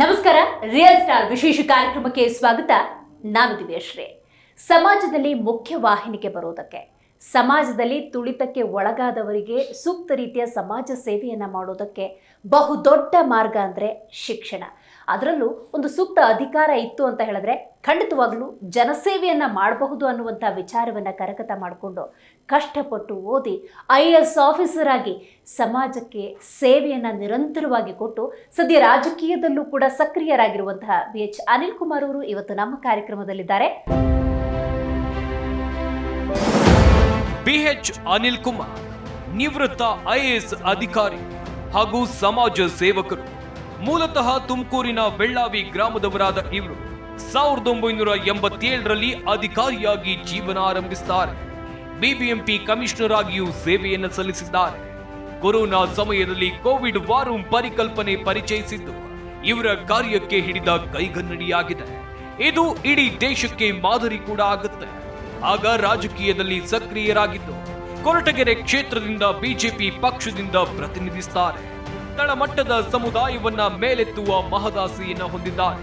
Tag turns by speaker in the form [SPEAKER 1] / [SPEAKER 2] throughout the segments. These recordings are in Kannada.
[SPEAKER 1] ನಮಸ್ಕಾರ ರಿಯಲ್ ಸ್ಟಾರ್ ವಿಶೇಷ ಕಾರ್ಯಕ್ರಮಕ್ಕೆ ಸ್ವಾಗತ. ನಾನು ದಿವ್ಯಶ್ರೀ. ಸಮಾಜದಲ್ಲಿ ಮುಖ್ಯ ವಾಹಿನಿಗೆ ಬರೋದಕ್ಕೆ, ಸಮಾಜದಲ್ಲಿ ತುಳಿತಕ್ಕೆ ಒಳಗಾದವರಿಗೆ ಸೂಕ್ತ ರೀತಿಯ ಸಮಾಜ ಸೇವೆಯನ್ನು ಮಾಡೋದಕ್ಕೆ ಬಹುದೊಡ್ಡ ಮಾರ್ಗ ಅಂದರೆ ಶಿಕ್ಷಣ. ಅದರಲ್ಲೂ ಒಂದು ಸೂಕ್ತ ಅಧಿಕಾರ ಇತ್ತು ಅಂತ ಹೇಳಿದ್ರೆ ಖಂಡಿತವಾಗ್ಲೂ ಜನಸೇವೆಯನ್ನ ಮಾಡಬಹುದು ಅನ್ನುವಂಥ ವಿಚಾರವನ್ನ ಕರಕತ ಮಾಡಿಕೊಂಡು ಕಷ್ಟಪಟ್ಟು ಓದಿ ಐ ಎಸ್ ಆಫೀಸರ್ ಆಗಿ ಸಮಾಜಕ್ಕೆ ಸೇವೆಯನ್ನ ನಿರಂತರವಾಗಿ ಕೊಟ್ಟು ಸದ್ಯ ರಾಜಕೀಯದಲ್ಲೂ ಕೂಡ ಸಕ್ರಿಯರಾಗಿರುವಂತಹ ಬಿ ಎಚ್ ಅನಿಲ್ ಕುಮಾರ್ ಅವರು ಇವತ್ತು ನಮ್ಮ ಕಾರ್ಯಕ್ರಮದಲ್ಲಿದ್ದಾರೆ.
[SPEAKER 2] ಬಿಎಚ್ ಅನಿಲ್ ಕುಮಾರ್ ನಿವೃತ್ತ ಐಎಎಸ್ ಅಧಿಕಾರಿ ಹಾಗೂ ಸಮಾಜ ಸೇವಕರು. ಮೂಲತಃ ತುಮಕೂರಿನ ಬೆಳ್ಳಾವಿ ಗ್ರಾಮದವರಾದ ಇವರು ಸಾವಿರದ ಒಂಬೈನೂರ ಎಂಬತ್ತೇಳರಲ್ಲಿ ಅಧಿಕಾರಿಯಾಗಿ ಜೀವನ ಆರಂಭಿಸುತ್ತಾರೆ. ಬಿಬಿಎಂಪಿ ಕಮಿಷನರ್ ಆಗಿಯೂ ಸೇವೆಯನ್ನು ಸಲ್ಲಿಸಿದ್ದಾರೆ. ಕೊರೋನಾ ಸಮಯದಲ್ಲಿ ಕೋವಿಡ್ ವಾರ್ ರೂಮ್ ಪರಿಕಲ್ಪನೆ ಪರಿಚಯಿಸಿದ್ದು ಇವರ ಕಾರ್ಯಕ್ಕೆ ಹಿಡಿದ ಕೈಗನ್ನಡಿಯಾಗಿದೆ. ಇದು ಇಡೀ ದೇಶಕ್ಕೆ ಮಾದರಿ ಕೂಡ ಆಗುತ್ತೆ. ಆಗ ರಾಜಕೀಯದಲ್ಲಿ ಸಕ್ರಿಯರಾಗಿದ್ದು ಕೊರಟಗೆರೆ ಕ್ಷೇತ್ರದಿಂದ ಬಿಜೆಪಿ ಪಕ್ಷದಿಂದ ಪ್ರತಿನಿಧಿಸುತ್ತಾರೆ. ತಳಮಟ್ಟದ ಸಮುದಾಯವನ್ನ ಮೇಲೆತ್ತುವ ಮಹದಾಸೆಯನ್ನ ಹೊಂದಿದ್ದಾರೆ.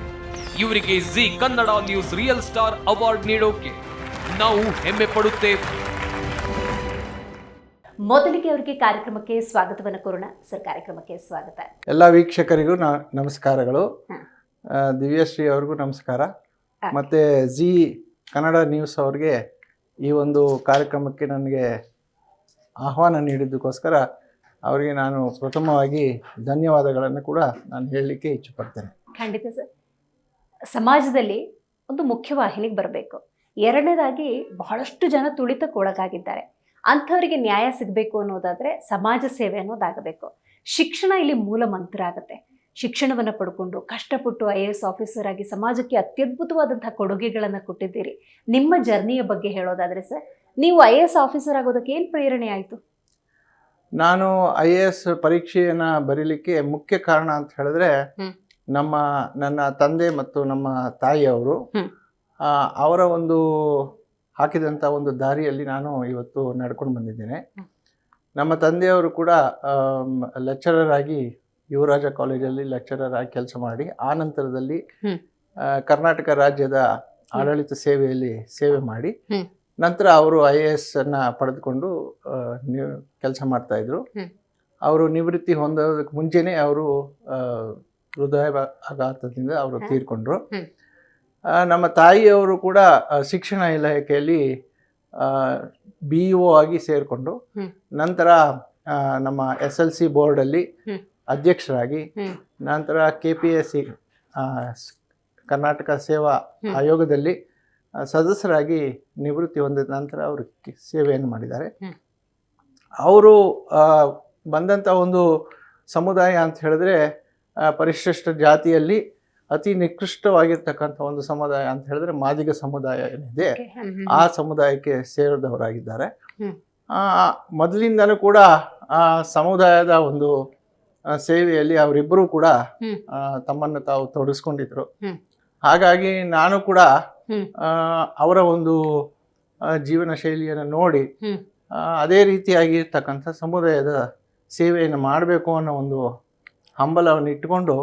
[SPEAKER 2] ಇವರಿಗೆ Zee Kannada news real star award ನೀಡೋಕೆ ನಾವು ಹೆಮ್ಮೆ ಪಡುತ್ತೇವೆ.
[SPEAKER 1] ಮೊದಲಿಗೆ ಅವರಿಗೆ ಕಾರ್ಯಕ್ರಮಕ್ಕೆ ಸ್ವಾಗತವನ್ನು ಕೋರೋಣ. ಸರ್ ಕಾರ್ಯಕ್ರಮಕ್ಕೆ ಸ್ವಾಗತ.
[SPEAKER 3] ಎಲ್ಲ ವೀಕ್ಷಕರಿಗೂ ನ ನಮಸ್ಕಾರಗಳು. ದಿವ್ಯಶ್ರೀ ಅವ್ರಿಗೂ ನಮಸ್ಕಾರ.
[SPEAKER 1] ಮತ್ತೆ
[SPEAKER 3] ಮತ್ತು ಜಿ ಕನ್ನಡ ನ್ಯೂಸ್ ಅವ್ರಿಗೆ ಈ ಒಂದು ಕಾರ್ಯಕ್ರಮಕ್ಕೆ ನನಗೆ ಆಹ್ವಾನ ನೀಡಿದ್ದಕ್ಕೋಸ್ಕರ ಅವರಿಗೆ ನಾನು ಪ್ರಥಮವಾಗಿ ಧನ್ಯವಾದಗಳನ್ನು ಕೂಡ ನಾನು ಹೇಳಲಿಕ್ಕೆ ಇಚ್ಛಪಡ್ತೇನೆ.
[SPEAKER 1] ಖಂಡಿತ ಸರ್. ಸಮಾಜದಲ್ಲಿ ಒಂದು ಮುಖ್ಯವಾಹಿನಿಗೆ ಬರಬೇಕು. ಎರಡನೇದಾಗಿ ಬಹಳಷ್ಟು ಜನ ತುಳಿತಕ್ಕೊಳಗಾಗಿದ್ದಾರೆ. ಅಂಥವರಿಗೆ ನ್ಯಾಯ ಸಿಗಬೇಕು ಅನ್ನೋದಾದ್ರೆ ಸಮಾಜ ಸೇವೆ ಅನ್ನೋದಾಗಬೇಕು. ಶಿಕ್ಷಣ ಇಲ್ಲಿ ಮೂಲ ಮಂತ್ರ ಆಗುತ್ತೆ ಶಿಕ್ಷಣವನ್ನು ಪಡ್ಕೊಂಡು ಕಷ್ಟಪಟ್ಟು ಐ ಎ ಎಸ್ ಆಫೀಸರ್ ಆಗಿ ಸಮಾಜಕ್ಕೆ ಅತ್ಯದ್ಭುತವಾದಂಥ ಕೊಡುಗೆಗಳನ್ನು ಕೊಟ್ಟಿದ್ದೀರಿ. ನಿಮ್ಮ ಜರ್ನಿಯ ಬಗ್ಗೆ ಹೇಳೋದಾದ್ರೆ ಸರ್, ನೀವು ಐ ಎ ಎಸ್ ಆಫೀಸರ್ ಆಗೋದಕ್ಕೆ ಏನು ಪ್ರೇರಣೆ ಆಯಿತು?
[SPEAKER 3] ನಾನು ಐ ಎ ಎಸ್ ಪರೀಕ್ಷೆಯನ್ನು ಬರೀಲಿಕ್ಕೆ ಮುಖ್ಯ ಕಾರಣ ಅಂತ ಹೇಳಿದ್ರೆ ನಮ್ಮ ನನ್ನ ತಂದೆ ಮತ್ತು ನಮ್ಮ ತಾಯಿಯವರು. ಅವರ ಒಂದು ಹಾಕಿದಂಥ ಒಂದು ದಾರಿಯಲ್ಲಿ ನಾನು ಇವತ್ತು ನಡ್ಕೊಂಡು ಬಂದಿದ್ದೇನೆ ನಮ್ಮ ತಂದೆಯವರು ಕೂಡ ಲೆಕ್ಚರರ್ ಆಗಿ ಯುವರಾಜ ಕಾಲೇಜಲ್ಲಿ ಲೆಕ್ಚರರ್ ಆಗಿ ಕೆಲಸ ಮಾಡಿ ಆ ನಂತರದಲ್ಲಿ ಕರ್ನಾಟಕ ರಾಜ್ಯದ ಆಡಳಿತ ಸೇವೆಯಲ್ಲಿ ಸೇವೆ ಮಾಡಿ. ನಂತರ ಅವರು ಐ ಎ ಎಸ್ ಅನ್ನ ಪಡೆದುಕೊಂಡು ಕೆಲಸ ಮಾಡ್ತಾ ಇದ್ರು. ಅವರು ನಿವೃತ್ತಿ ಹೊಂದೋದಕ್ಕೆ ಮುಂಚೆನೆ ಅವರು ಹೃದಯ ಆಘಾತದಿಂದ ಅವರು. ತೀರ್ಕೊಂಡ್ರು. ನಮ್ಮ ತಾಯಿಯವರು ಕೂಡ ಶಿಕ್ಷಣ ಇಲಾಖೆಯಲ್ಲಿ ಬಿ ಇ ಆಗಿ ಸೇರಿಕೊಂಡು ನಂತರ ನಮ್ಮ ಎಸ್ ಎಲ್ ಸಿ ಬೋರ್ಡಲ್ಲಿ ಅಧ್ಯಕ್ಷರಾಗಿ ನಂತರ K P S C Karnataka ಸೇವಾ ಆಯೋಗದಲ್ಲಿ ಸದಸ್ಯರಾಗಿ ನಿವೃತ್ತಿ ಹೊಂದಿದ ನಂತರ ಅವರು ಸೇವೆಯನ್ನು ಮಾಡಿದ್ದಾರೆ. ಅವರು ಬಂದಂಥ ಒಂದು ಸಮುದಾಯ ಅಂತ ಹೇಳಿದ್ರೆ ಪರಿಶಿಷ್ಟ ಜಾತಿಯಲ್ಲಿ ಅತಿ ನಿಕೃಷ್ಟವಾಗಿರ್ತಕ್ಕಂಥ ಒಂದು ಸಮುದಾಯ ಅಂತ ಹೇಳಿದ್ರೆ ಮಾದಿಗ ಸಮುದಾಯ ಏನಿದೆ ಆ ಸಮುದಾಯಕ್ಕೆ ಸೇರಿದವರಾಗಿದ್ದಾರೆ. ಮೊದಲಿಂದನೂ ಕೂಡ ಆ ಸಮುದಾಯದ ಒಂದು ಸೇವೆಯಲ್ಲಿ ಅವರಿಬ್ಬರೂ ಕೂಡ ತಮ್ಮನ್ನು ತಾವು ತೊಡಗಿಸ್ಕೊಂಡಿದ್ರು. ಹಾಗಾಗಿ ನಾನು ಕೂಡ ಅವರ ಒಂದು ಜೀವನ ಶೈಲಿಯನ್ನು ನೋಡಿ
[SPEAKER 1] ಅದೇ
[SPEAKER 3] ರೀತಿಯಾಗಿ ಇರ್ತಕ್ಕಂಥ ರೀತಿಯಾಗಿರ್ತಕ್ಕಂಥ ಸಮುದಾಯದ ಸೇವೆಯನ್ನು ಮಾಡಬೇಕು ಅನ್ನೋ ಒಂದು ಹಂಬಲವನ್ನು ಇಟ್ಟುಕೊಂಡು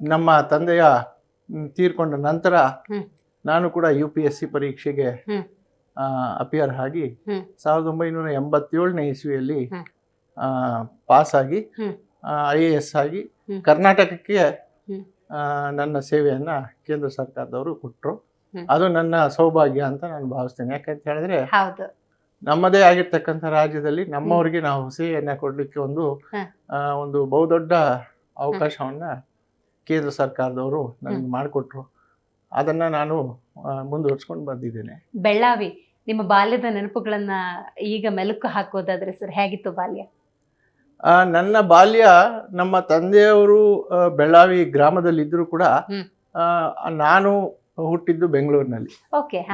[SPEAKER 3] ನಮ್ಮ ತಂದೆಯ ತೀರ್ಕೊಂಡ ನಂತರ ನಾನು ಕೂಡ ಯು ಪಿ ಎಸ್ ಸಿ ಪರೀಕ್ಷೆಗೆ ಅಪಿಯರ್ ಆಗಿ. ಸಾವಿರದ ಒಂಬೈನೂರ ಎಂಬತ್ತೇಳನೇ ಇಸ್ವಿಯಲ್ಲಿ. ಪಾಸ್ ಆಗಿ. ಐ ಎ ಎಸ್ ಆಗಿ ಕರ್ನಾಟಕಕ್ಕೆ ನನ್ನ ಸೇವೆಯನ್ನು ಕೇಂದ್ರ ಸರ್ಕಾರದವರು ಕೊಟ್ಟರು ಅದು ನನ್ನ ಸೌಭಾಗ್ಯ ಅಂತ ನಾನು ಭಾವಿಸ್ತೇನೆ. ಯಾಕಂತ ಹೇಳಿದ್ರೆ ನಮ್ಮದೇ ಆಗಿರ್ತಕ್ಕಂಥ ರಾಜ್ಯದಲ್ಲಿ ನಮ್ಮವರಿಗೆ ನಾವು ಸೇವೆಯನ್ನು ಕೊಡಲಿಕ್ಕೆ ಒಂದು ಒಂದು ಬಹುದೊಡ್ಡ ಅವಕಾಶವನ್ನ ಕೇಂದ್ರ ಸರ್ಕಾರದವರು ನನಗೆ ಮಾಡಿಕೊಟ್ರು. ಅದನ್ನ ನಾನು ಮುಂದುವರ್ಸ್ಕೊಂಡು ಬಂದಿದ್ದೇನೆ.
[SPEAKER 1] ಬೆಳ್ಳಾವಿ ನಿಮ್ಮ ಬಾಲ್ಯದ ನೆನಪುಗಳನ್ನ ಈಗ ಮೆಲುಕು ಹಾಕೋದಾದ್ರೆ ಸರ್ ಹೇಗಿತ್ತು ಬಾಲ್ಯ?
[SPEAKER 3] ನನ್ನ ಬಾಲ್ಯ ನಮ್ಮ ತಂದೆಯವರು ಬೆಳಾವಿ ಬೆಳ್ಳಾವಿ ಗ್ರಾಮದಲ್ಲಿದ್ದರೂ ಕೂಡ ನಾನು ಹುಟ್ಟಿದ್ದು ಬೆಂಗಳೂರಿನಲ್ಲಿ.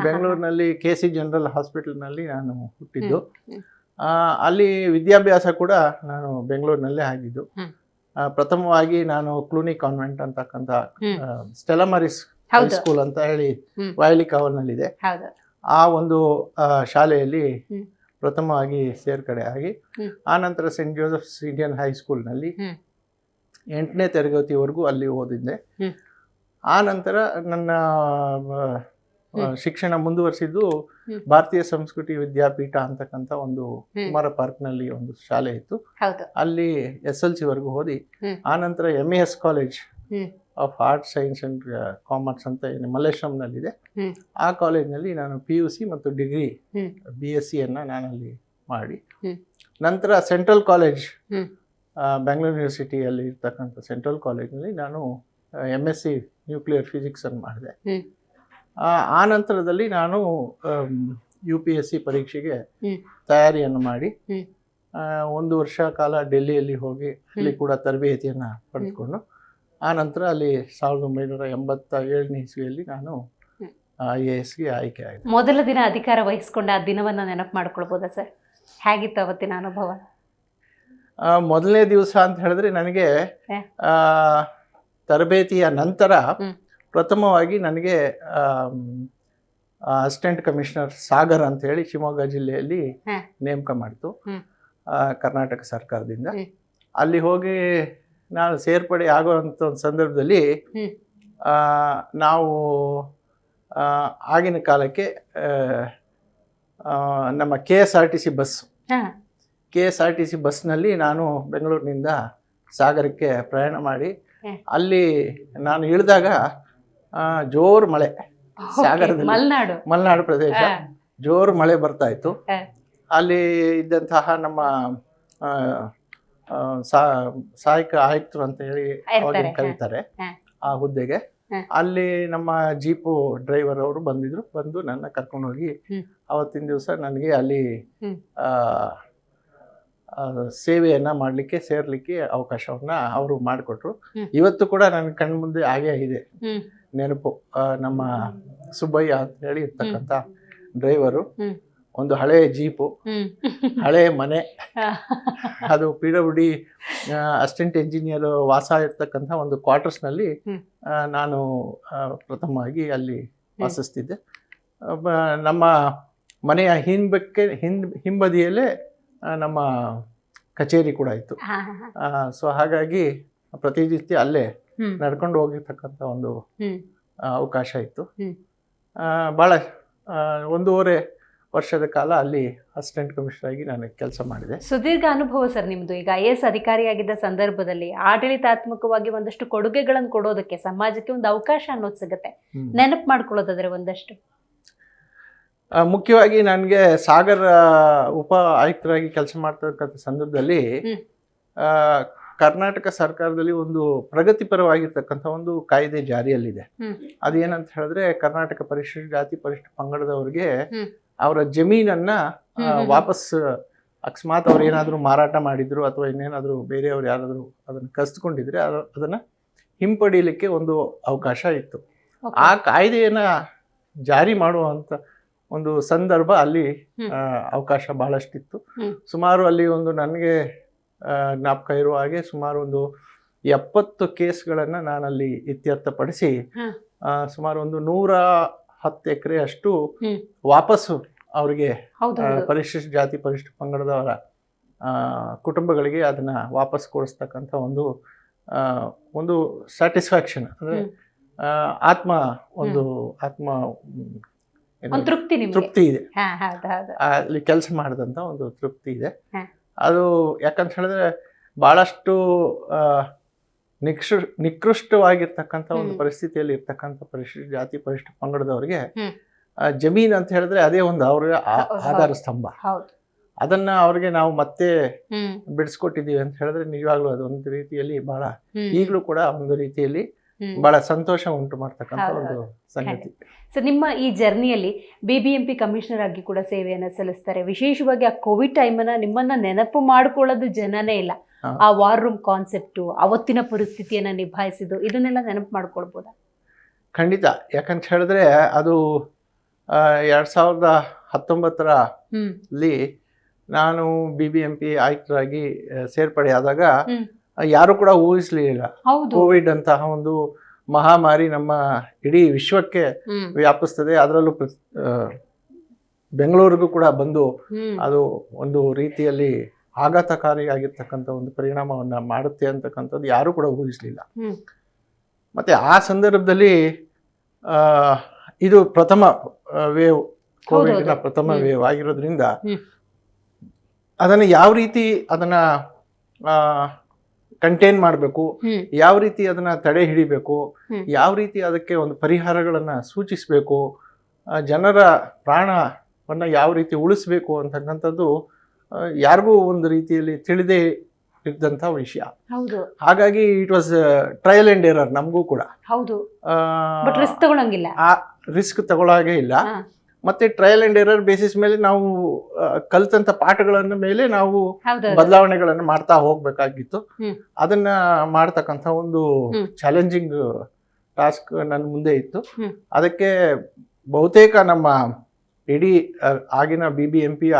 [SPEAKER 3] ಬೆಂಗಳೂರಿನಲ್ಲಿ ಕೆ ಸಿ ಜನರಲ್ ಹಾಸ್ಪಿಟಲ್ನಲ್ಲಿ ನಾನು ಹುಟ್ಟಿದ್ದು. ಅಲ್ಲಿ ವಿದ್ಯಾಭ್ಯಾಸ ಕೂಡ ನಾನು ಬೆಂಗಳೂರಿನಲ್ಲೇ ಆಗಿದ್ದು. ಪ್ರಥಮವಾಗಿ ನಾನು ಕ್ಲೂನಿ ಕಾನ್ವೆಂಟ್ ಅಂತಕ್ಕಂಥ. ಸ್ಟೆಲಮರಿಸ್ ಸ್ಕೂಲ್ ಅಂತ ಹೇಳಿ. ವಾಯಲಿ ಕಾವಲ್ನಲ್ಲಿದೆ ಆ ಒಂದು ಶಾಲೆಯಲ್ಲಿ. ಪ್ರಥಮವಾಗಿ ಸೇರ್ಕಡೆ ಆಗಿ
[SPEAKER 1] ಆ
[SPEAKER 3] ಆನಂತರ ಸೆಂಟ್ ಜೋಸೆಫ್ಸ್ ಇಂಡಿಯನ್ ಹೈಸ್ಕೂಲ್ನಲ್ಲಿ. ಎಂಟನೇ ತರಗತಿವರೆಗೂ ಅಲ್ಲಿ ಓದಿದ್ದೆ. ಆ ನಂತರ ನನ್ನ ಶಿಕ್ಷಣ ಮುಂದುವರಿಸಿದ್ದು ಭಾರತೀಯ ಸಂಸ್ಕೃತಿ ವಿದ್ಯಾಪೀಠ ಅಂತಕ್ಕಂಥ ಒಂದು ಕುಮಾರ ಪಾರ್ಕ್ನಲ್ಲಿ ಒಂದು ಶಾಲೆ ಇತ್ತು. ಅಲ್ಲಿ ಎಸ್ ಎಲ್ ಸಿ ವರೆಗೂ ಓದಿ. ಆ ನಂತರ M E S college of arts science and commerce ಅಂತ ಏನು ಮಲ್ಲೇಶ್ವರಂನಲ್ಲಿದೆ. ಆ ಕಾಲೇಜ್ನಲ್ಲಿ ನಾನು ಪಿ ಯು ಸಿ ಮತ್ತು ಡಿಗ್ರಿ. ಬಿ ಎಸ್ ಸಿಯನ್ನು ನಾನಲ್ಲಿ ಮಾಡಿ. ನಂತರ ಸೆಂಟ್ರಲ್ ಕಾಲೇಜ್. ಬೆಂಗಳೂರು ಯೂನಿವರ್ಸಿಟಿಯಲ್ಲಿ ಇರ್ತಕ್ಕಂಥ ಸೆಂಟ್ರಲ್ ಕಾಲೇಜ್ನಲ್ಲಿ ನಾನು ಎಂ ಎಸ್ ಸಿ ನ್ಯೂಕ್ಲಿಯರ್ ಫಿಸಿಕ್ಸನ್ನು ಮಾಡಿದೆ. ಆ ನಂತರದಲ್ಲಿ ನಾನು ಯು ಪಿ ಎಸ್ ಸಿ ಪರೀಕ್ಷೆಗೆ ತಯಾರಿಯನ್ನು ಮಾಡಿ. ಒಂದು ವರ್ಷ ಕಾಲ ಡೆಲ್ಲಿಯಲ್ಲಿ ಹೋಗಿ ಅಲ್ಲಿ ಕೂಡ ತರಬೇತಿಯನ್ನು ಪಡೆದುಕೊಂಡು. ಆ ನಂತರ ಅಲ್ಲಿ ಸಾವಿರದ ಒಂಬೈನೂರ ಎಂಬತ್ತ ಏಳನೇ ಇಸ್ವಿಯಲ್ಲಿ ನಾನು. ಐ ಎ ಎಸ್ಗೆ ಆಯ್ಕೆ ಆಗಿದೆ
[SPEAKER 1] ಮೊದಲ ದಿನ ಅಧಿಕಾರ ವಹಿಸ್ಕೊಂಡು ಆ ದಿನವನ್ನು ನೆನಪು ಮಾಡ್ಕೊಳ್ಬೋದಾ ಸರ್? ಹೇಗಿತ್ತು ಅವತ್ತಿನ ಅನುಭವ?
[SPEAKER 3] ಮೊದಲನೇ ದಿವಸ ಅಂತ ಹೇಳಿದ್ರೆ ನನಗೆ. ತರಬೇತಿಯ ನಂತರ ಪ್ರಥಮವಾಗಿ ನನಗೆ ಅಸಿಸ್ಟೆಂಟ್ ಕಮಿಷನರ್ ಸಾಗರ್ ಅಂತ ಹೇಳಿ ಶಿವಮೊಗ್ಗ ಜಿಲ್ಲೆಯಲ್ಲಿ ನೇಮಕ ಮಾಡಿತು. ಕರ್ನಾಟಕ ಸರ್ಕಾರದಿಂದ. ಅಲ್ಲಿ ಹೋಗಿ ನಾನು ಸೇರ್ಪಡೆ ಆಗುವಂಥ ಒಂದು ಸಂದರ್ಭದಲ್ಲಿ. ನಾವು ಆಗಿನ ಕಾಲಕ್ಕೆ ನಮ್ಮ K S R T C bus. K S R T C ಬಸ್ನಲ್ಲಿ ನಾನು ಬೆಂಗಳೂರಿನಿಂದ ಸಾಗರಕ್ಕೆ ಪ್ರಯಾಣ ಮಾಡಿ ಅಲ್ಲಿ ನಾನು ಇಳಿದಾಗ ಜೋರು ಮಳೆ. ಸಾಗರದಲ್ಲಿ.
[SPEAKER 1] ಮಲೆನಾಡು.
[SPEAKER 3] ಮಲೆನಾಡು ಪ್ರದೇಶ. ಜೋರು ಮಳೆ ಬರ್ತಾ ಇತ್ತು. ಅಲ್ಲಿ ಇದ್ದಂತಹ ನಮ್ಮ ಸಹಾಯಕ ಆಯುಕ್ತರು ಅಂತ ಹೇಳಿ ಅವಾಗಿನ ಕರೀತಾರೆ ಆ ಹುದ್ದೆಗೆ. ಅಲ್ಲಿ ನಮ್ಮ ಜೀಪು ಡ್ರೈವರ್ ಅವರು ಬಂದಿದ್ರು ಬಂದು ನನ್ನ ಕರ್ಕೊಂಡೋಗಿ
[SPEAKER 1] ಹೋಗಿ
[SPEAKER 3] ಅವತ್ತಿನ ದಿವಸ ನನಗೆ ಅಲ್ಲಿ ಸೇವೆಯನ್ನ ಮಾಡ್ಲಿಕ್ಕೆ ಸೇರ್ಲಿಕ್ಕೆ ಅವಕಾಶವನ್ನ ಅವರು ಮಾಡಿಕೊಟ್ರು. ಇವತ್ತು ಕೂಡ ನನ್ನ ಕಣ್ಮುಂದೆ ಹಾಗೆ ಇದೆ. ನೆನಪು ನಮ್ಮ ಸುಬ್ಬಯ್ಯ ಅಂತ ಹೇಳಿ ಇರ್ತಕ್ಕಂಥ ಡ್ರೈವರು. ಒಂದು ಹಳೆ ಜೀಪು
[SPEAKER 1] ಹಳೆಯ
[SPEAKER 3] ಹಳೆ ಮನೆ. ಅದು P W D assistant engineer ವಾಸ ಇರ್ತಕ್ಕಂಥ ಒಂದು ಕ್ವಾರ್ಟರ್ಸ್ನಲ್ಲಿ. ನಾನು ಪ್ರಥಮವಾಗಿ ಅಲ್ಲಿ ವಾಸಿಸ್ತಿದ್ದೆ. ನಮ್ಮ ಮನೆಯ ಹಿಂಬಕ್ಕೆ ಹಿಂದ್ ಹಿಂಬದಿಯಲ್ಲೇ ನಮ್ಮ ಕಚೇರಿ ಕೂಡ ಇತ್ತು. ಸೊ ಹಾಗಾಗಿ ಪ್ರತಿನಿತ್ಯ ಅಲ್ಲೇ ನಡ್ಕೊಂಡು ಹೋಗಿರ್ತಕ್ಕಂಥ ಒಂದು ಅವಕಾಶ ಇತ್ತು. ಭಾಳ ಒಂದೂವರೆ ವರ್ಷದ ಕಾಲ ಅಲ್ಲಿ ಅಸಿಸ್ಟೆಂಟ್ ಕಮಿಷನರ್ ಆಗಿ ನಾನು ಕೆಲಸ ಮಾಡಿದೆ
[SPEAKER 1] ಸುದೀರ್ಘ ಅನುಭವ ಸರ್ ನಿಮ್ಮದು ಈಗ ಐ ಎಸ್ ಅಧಿಕಾರಿಯಾಗಿದ್ದ ಸಂದರ್ಭದಲ್ಲಿ ಆಡಳಿತಾತ್ಮಕವಾಗಿ ಒಂದಷ್ಟು ಕೊಡುಗೆಗಳನ್ನು ಕೊಡೋದಕ್ಕೆ ಸಮಾಜಕ್ಕೆ ಒಂದು ಅವಕಾಶ ಅನ್ನೋದು ಸಿಗುತ್ತೆ. ನೆನಪು ಮಾಡ್ಕೊಳ್ಳೋದಾದ್ರೆ ಒಂದಷ್ಟು
[SPEAKER 3] ಮುಖ್ಯವಾಗಿ ನನಗೆ ಸಾಗರ ಉಪ ಆಯುಕ್ತರಾಗಿ ಕೆಲಸ ಮಾಡ್ತಕ್ಕಂಥ ಸಂದರ್ಭದಲ್ಲಿ ಕರ್ನಾಟಕ ಸರ್ಕಾರದಲ್ಲಿ ಒಂದು ಪ್ರಗತಿಪರವಾಗಿರ್ತಕ್ಕಂಥ ಒಂದು ಕಾಯ್ದೆ ಜಾರಿಯಲ್ಲಿದೆ. ಅದೇನಂತ ಹೇಳಿದ್ರೆ ಕರ್ನಾಟಕ ಪರಿಶಿಷ್ಟ ಜಾತಿ ಪರಿಶಿಷ್ಟ ಪಂಗಡದವರಿಗೆ. ಅವರ ಜಮೀನನ್ನ. ವಾಪಸ್ ಅಕಸ್ಮಾತ್ ಅವ್ರು ಏನಾದರೂ ಮಾರಾಟ ಮಾಡಿದ್ರು ಅಥವಾ ಇನ್ನೇನಾದರೂ ಬೇರೆಯವ್ರು ಯಾರಾದರೂ ಅದನ್ನು ಕಸ್ದುಕೊಂಡಿದ್ರೆ ಅದ- ಅದನ್ನ ಹಿಂಪಡೀಲಿಕ್ಕೆ ಒಂದು ಅವಕಾಶ ಇತ್ತು ಆ ಕಾಯ್ದೆಯನ್ನ ಜಾರಿ ಮಾಡುವಂತ ಒಂದು ಸಂದರ್ಭ ಅಲ್ಲಿ ಅವಕಾಶ ಬಹಳಷ್ಟಿತ್ತು. ಸುಮಾರು ಅಲ್ಲಿ ಒಂದು ನನಗೆ ಜ್ಞಾಪಕ ಇರುವ ಹಾಗೆ ಸುಮಾರು ಒಂದು ಎಪ್ಪತ್ತು ಕೇಸ್ಗಳನ್ನು ನಾನಲ್ಲಿ ಇತ್ಯರ್ಥಪಡಿಸಿ ಸುಮಾರು ಒಂದು ನೂರ ಹತ್ತು ಎಕರೆ ಅಷ್ಟು. ವಾಪಸ್ಸು ಅವರಿಗೆ ಪರಿಶಿಷ್ಟ ಜಾತಿ ಪರಿಶಿಷ್ಟ ಪಂಗಡದವರ ಕುಟುಂಬಗಳಿಗೆ ಅದನ್ನ ವಾಪಸ್ ಕೊಡಿಸ್ತಕ್ಕಂಥ ಒಂದು ಒಂದು ಸ್ಯಾಟಿಸ್ಫ್ಯಾಕ್ಷನ್ ಅಂದ್ರೆ ಆತ್ಮ ಒಂದು ಆತ್ಮ
[SPEAKER 1] ತೃಪ್ತಿ
[SPEAKER 3] ತೃಪ್ತಿ ಇದೆ. ಅಲ್ಲಿ ಕೆಲಸ ಮಾಡಿದಂತ ಒಂದು ತೃಪ್ತಿ ಇದೆ. ಅದು ಯಾಕಂತ ಹೇಳಿದ್ರೆ ಬಹಳಷ್ಟು ನಿಕ್ಷ ನಿಕೃಷ್ಟವಾಗಿರ್ತಕ್ಕಂಥ ಒಂದು ಪರಿಸ್ಥಿತಿಯಲ್ಲಿ ಇರ್ತಕ್ಕಂಥ ಪರಿಶಿಷ್ಟ ಜಾತಿ ಪರಿಶಿಷ್ಟ ಪಂಗಡದವರಿಗೆ ಜಮೀನ್ ಅಂತ ಹೇಳಿದ್ರೆ ಅದೇ ಒಂದು
[SPEAKER 1] ಅವ್ರ
[SPEAKER 3] ಆಧಾರ ಸ್ತಂಭ. ಅದನ್ನ ಅವ್ರಿಗೆ ನಾವು ಮತ್ತೆ ಬಿಡಿಸ್ಕೊಟ್ಟಿದೀವಿ ಅಂತ ಹೇಳಿದ್ರೆ ನಿಜವಾಗ್ಲೂ ಅದು ಒಂದು ರೀತಿಯಲ್ಲಿ ಬಹಳ. ಈಗಲೂ ಕೂಡ ಒಂದು ರೀತಿಯಲ್ಲಿ. ಬಹಳ ಸಂತೋಷ ಉಂಟು ಮಾಡ್ತಕ್ಕಂಥ ಒಂದು ಸಂಗತಿ.
[SPEAKER 1] ಸೊ ನಿಮ್ಮ ಈ ಜರ್ನಿಯಲ್ಲಿ B B M P commissioner ಆಗಿ ಕೂಡ ಸೇವೆಯನ್ನು ಸಲ್ಲಿಸ್ತಾರೆ. ವಿಶೇಷವಾಗಿ ಆ ಕೋವಿಡ್ ಟೈಮನ್ನ ನಿಮ್ಮನ್ನ ನೆನಪು ಮಾಡ್ಕೊಳ್ಳೋದು ಜನನೇ ಇಲ್ಲ. ಆ ವಾರ್ ರೂಮ್ ಕಾನ್ಸೆಪ್ಟು ಅವತ್ತಿನ ಪರಿಸ್ಥಿತಿಯನ್ನ ನಿಭಾಯಿಸಿದ್ದು ಇದನ್ನೆಲ್ಲ ನೆನಪು ಮಾಡ್ಕೊಳ್ಬೋದಾ?
[SPEAKER 3] ಖಂಡಿತ. ಯಾಕಂತ ಹೇಳಿದ್ರೆ ಅದು ಎರಡ್ ಸಾವಿರದ ಹತ್ತೊಂಬತ್ತರಲ್ಲಿ ನಾನು ಬಿ ಬಿ ಎಂ ಪಿ ಆಯುಕ್ತರಾಗಿ
[SPEAKER 1] ಸೇರ್ಪಡೆ
[SPEAKER 3] ಆದಾಗ ಯಾರು ಕೂಡ ಊಹಿಸ್ಲಿಲ್ಲ. ಕೋವಿಡ್ ಅಂತಹ ಒಂದು ಮಹಾಮಾರಿ ನಮ್ಮ ಇಡೀ ವಿಶ್ವಕ್ಕೆ ವ್ಯಾಪಿಸ್ತದೆ. ಅದರಲ್ಲೂ ಬೆಂಗಳೂರಿಗೂ ಕೂಡ ಬಂದು ಅದು ಒಂದು ರೀತಿಯಲ್ಲಿ ಆಘಾತಕಾರಿಯಾಗಿರ್ತಕ್ಕಂಥ ಒಂದು ಪರಿಣಾಮವನ್ನ ಮಾಡುತ್ತೆ ಅಂತಕ್ಕಂಥದ್ದು ಯಾರು ಕೂಡ ಊಹಿಸಲಿಲ್ಲ.
[SPEAKER 1] ಮತ್ತೆ
[SPEAKER 3] ಮತ್ತು ಆ ಸಂದರ್ಭದಲ್ಲಿ ಆ, ಇದು ಪ್ರಥಮ ವೇವ್ ಕೋವಿಡ್ನ. ಪ್ರಥಮ ವೇವ್ ಆಗಿರೋದ್ರಿಂದ. ಅದನ್ನು ಯಾವ ರೀತಿ ಅದನ್ನ ಕಂಟೈನ್ ಮಾಡಬೇಕು ಯಾವ ರೀತಿ ಅದನ್ನ ತಡೆ ಹಿಡಿಬೇಕು ಯಾವ ರೀತಿ ಅದಕ್ಕೆ ಒಂದು ಪರಿಹಾರಗಳನ್ನ ಸೂಚಿಸಬೇಕು ಜನರ ಪ್ರಾಣವನ್ನ ಯಾವ ರೀತಿ ಉಳಿಸ್ಬೇಕು ಅಂತಕ್ಕಂಥದ್ದು ಯಾರಿಗೂ ಒಂದು ರೀತಿಯಲ್ಲಿ ತಿಳಿದೇ ಇದ್ದಂಥ ವಿಷಯ.
[SPEAKER 1] ಹೌದು.
[SPEAKER 3] ಹಾಗಾಗಿ it was trial and error ನಮಗೂ ಕೂಡ.
[SPEAKER 1] ಹೌದು. ಬಟ್ ರಿಸ್ಕ್
[SPEAKER 3] ತಗೊಳ್ಳಾಗೆ ಇಲ್ಲ. ಮತ್ತೆ ಟ್ರಯಲ್ ಅಂಡ್ ಎರರ್ ಬೇಸಿಸ್ ಮೇಲೆ ನಾವು ಕಲ್ತಂತ ಪಾಠಗಳನ್ನ ಮೇಲೆ ನಾವು ಬದಲಾವಣೆಗಳನ್ನು ಮಾಡ್ತಾ ಹೋಗ್ಬೇಕಾಗಿತ್ತು. ಅದನ್ನ ಮಾಡ್ತಕ್ಕಂಥ ಒಂದು ಚಾಲೆಂಜಿಂಗ್ ಟಾಸ್ಕ್ ನನ್ನ ಮುಂದೆ ಇತ್ತು. ಅದಕ್ಕೆ ಬಹುತೇಕ ನಮ್ಮ ಇಡೀ ಆಗಿನ ಬಿ ಬಿ ಎಂ ಪಿಯ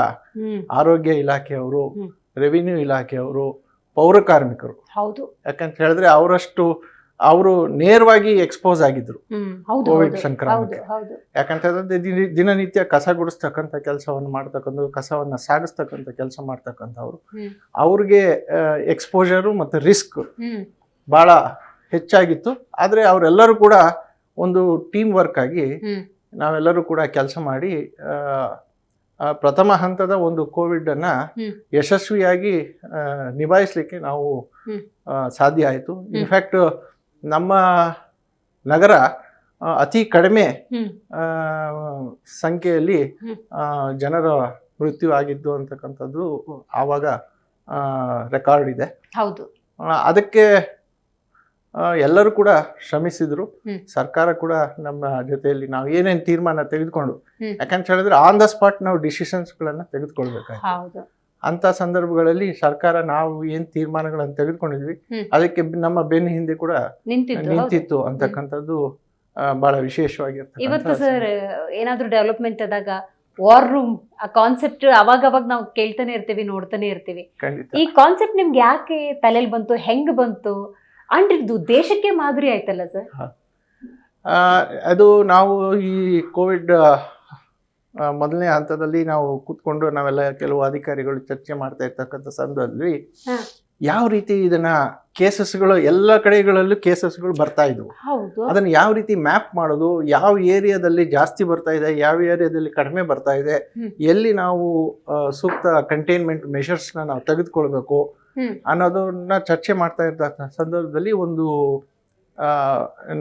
[SPEAKER 3] ಆರೋಗ್ಯ ಇಲಾಖೆಯವರು. ರೆವಿನ್ಯೂ ಇಲಾಖೆಯವರು ಪೌರ ಕಾರ್ಮಿಕರು.
[SPEAKER 1] ಹೌದು.
[SPEAKER 3] ಯಾಕಂತ ಹೇಳಿದ್ರೆ ಅವರಷ್ಟು ಅವರು ನೇರವಾಗಿ ಎಕ್ಸ್ಪೋಸ್ ಆಗಿದ್ರು. ಕೋವಿಡ್ ಯಾಕಂತ ಹೇಳಿದ್ರೆ ದಿನ- ದಿನನಿತ್ಯ ಕಸ ಗುಡಿಸ್ತಕ್ಕಂಥ ಕೆಲಸವನ್ನು ಮಾಡ್ತಕ್ಕಂಥ ಕಸವನ್ನ ಸಾಗಿಸ್ತಕ್ಕಂಥ ಕೆಲಸ ಮಾಡ್ತಕ್ಕಂಥವ್ರು. ಅವ್ರಿಗೆ ಎಕ್ಸ್ಪೋಜರು ಮತ್ತು ರಿಸ್ಕ್ ಭಾಳ ಹೆಚ್ಚಾಗಿತ್ತು. ಆದರೆ ಅವರೆಲ್ಲರೂ ಕೂಡ ಒಂದು ಟೀಮ್ ವರ್ಕ್ ಆಗಿ ನಾವೆಲ್ಲರೂ ಕೂಡ ಕೆಲಸ ಮಾಡಿ ಪ್ರಥಮ ಹಂತದ ಒಂದು ಕೋವಿಡನ್ನು
[SPEAKER 1] ಅನ್ನ
[SPEAKER 3] ಯಶಸ್ವಿಯಾಗಿ ನಿಭಾಯಿಸ್ಲಿಕ್ಕೆ ನಾವು ಸಾಧ್ಯ ಆಯಿತು. ಇನ್ಫ್ಯಾಕ್ಟ್ ನಮ್ಮ ನಗರ ಅತಿ ಕಡಿಮೆ ಸಂಖ್ಯೆಯಲ್ಲಿ ಜನರ ಮೃತ್ಯು ಆಗಿದ್ದು ಅಂತಕ್ಕಂಥದ್ದು ಆವಾಗ ರೆಕಾರ್ಡ್ ಇದೆ.
[SPEAKER 1] ಹೌದು.
[SPEAKER 3] ಅದಕ್ಕೆ ಎಲ್ಲರೂ ಕೂಡ ಶ್ರಮಿಸಿದ್ರು. ಸರ್ಕಾರ ಕೂಡ ನಮ್ಮ ಜೊತೆಯಲ್ಲಿ ನಾವು ಏನೇನು ತೀರ್ಮಾನ ತೆಗೆದುಕೊಂಡು. ಯಾಕಂತ ಹೇಳಿದ್ರೆ ಆನ್ ದ ಸ್ಪಾಟ್ ನಾವು ಡಿಸಿಷನ್ಸ್ಗಳನ್ನು ತೆಗೆದುಕೊಳ್ಬೇಕಾಯ್ತು.
[SPEAKER 1] ಹೌದು.
[SPEAKER 3] ಅಂತ ಸಂದರ್ಭಗಳಲ್ಲಿ ಸರ್ಕಾರ ನಾವು ಏನ್ ತೀರ್ಮಾನಗಳನ್ನು ತೆಗೆದುಕೊಂಡಿದ್ವಿ ಅದಕ್ಕೆ ನಮ್ಮ ಬೆನ್ನ ಹಿಂದೆ ಕೂಡ ನಿಂತಿತ್ತು ಅಂತಕ್ಕಂಥದ್ದು ಬಹಳ ವಿಶೇಷವಾಗಿರ್ತದೆ
[SPEAKER 1] ಇವತ್ತು ಸರ್ ಏನಾದ್ರೂ ಡೆವಲಪ್ಮೆಂಟ್ ಆದಾಗ ವಾರ್ ರೂಮ್ ಆ ಕಾನ್ಸೆಪ್ಟ್ ಅವಾಗ ಅವಾಗ ನಾವು ಕೇಳ್ತಾನೆ ಇರ್ತೀವಿ ನೋಡ್ತಾನೆ ಇರ್ತೀವಿ. ಈ ಕಾನ್ಸೆಪ್ಟ್ ನಿಮ್ಗೆ ಯಾಕೆ ತಲೆಯಲ್ಲಿ ಬಂತು ಹೆಂಗ್ ಬಂತು? ಅಂಡ್ ಇದು ದೇಶಕ್ಕೆ ಮಾದರಿ ಆಯ್ತಲ್ಲ ಸರ್?
[SPEAKER 3] ಆ, ಅದು ನಾವು ಈ ಕೋವಿಡ್ ಮೊದಲನೇ ಹಂತದಲ್ಲಿ ನಾವು ಕೂತ್ಕೊಂಡು ನಾವೆಲ್ಲ ಕೆಲವು ಅಧಿಕಾರಿಗಳು ಚರ್ಚೆ ಮಾಡ್ತಾ ಇರ್ತಕ್ಕಂಥ ಸಂದರ್ಭದಲ್ಲಿ ಯಾವ ರೀತಿ ಇದನ್ನ ಕೇಸಸ್ಗಳು ಎಲ್ಲ ಕಡೆಗಳಲ್ಲೂ ಕೇಸಸ್ಗಳು ಬರ್ತಾ ಇದ್ವು. ಅದನ್ನ ಯಾವ ರೀತಿ ಮ್ಯಾಪ್ ಮಾಡೋದು ಯಾವ ಏರಿಯಾದಲ್ಲಿ ಜಾಸ್ತಿ ಬರ್ತಾ ಇದೆ ಯಾವ ಏರಿಯಾದಲ್ಲಿ ಕಡಿಮೆ ಬರ್ತಾ ಇದೆ ಎಲ್ಲಿ ನಾವು ಸೂಕ್ತ ಕಂಟೈನ್ಮೆಂಟ್ ಮೆಷರ್ಸ್ನ ನಾವು ತೆಗೆದುಕೊಳ್ಬೇಕು ಅನ್ನೋದನ್ನ ಚರ್ಚೆ ಮಾಡ್ತಾ ಇರ್ತಕ್ಕಂಥ ಸಂದರ್ಭದಲ್ಲಿ ಒಂದು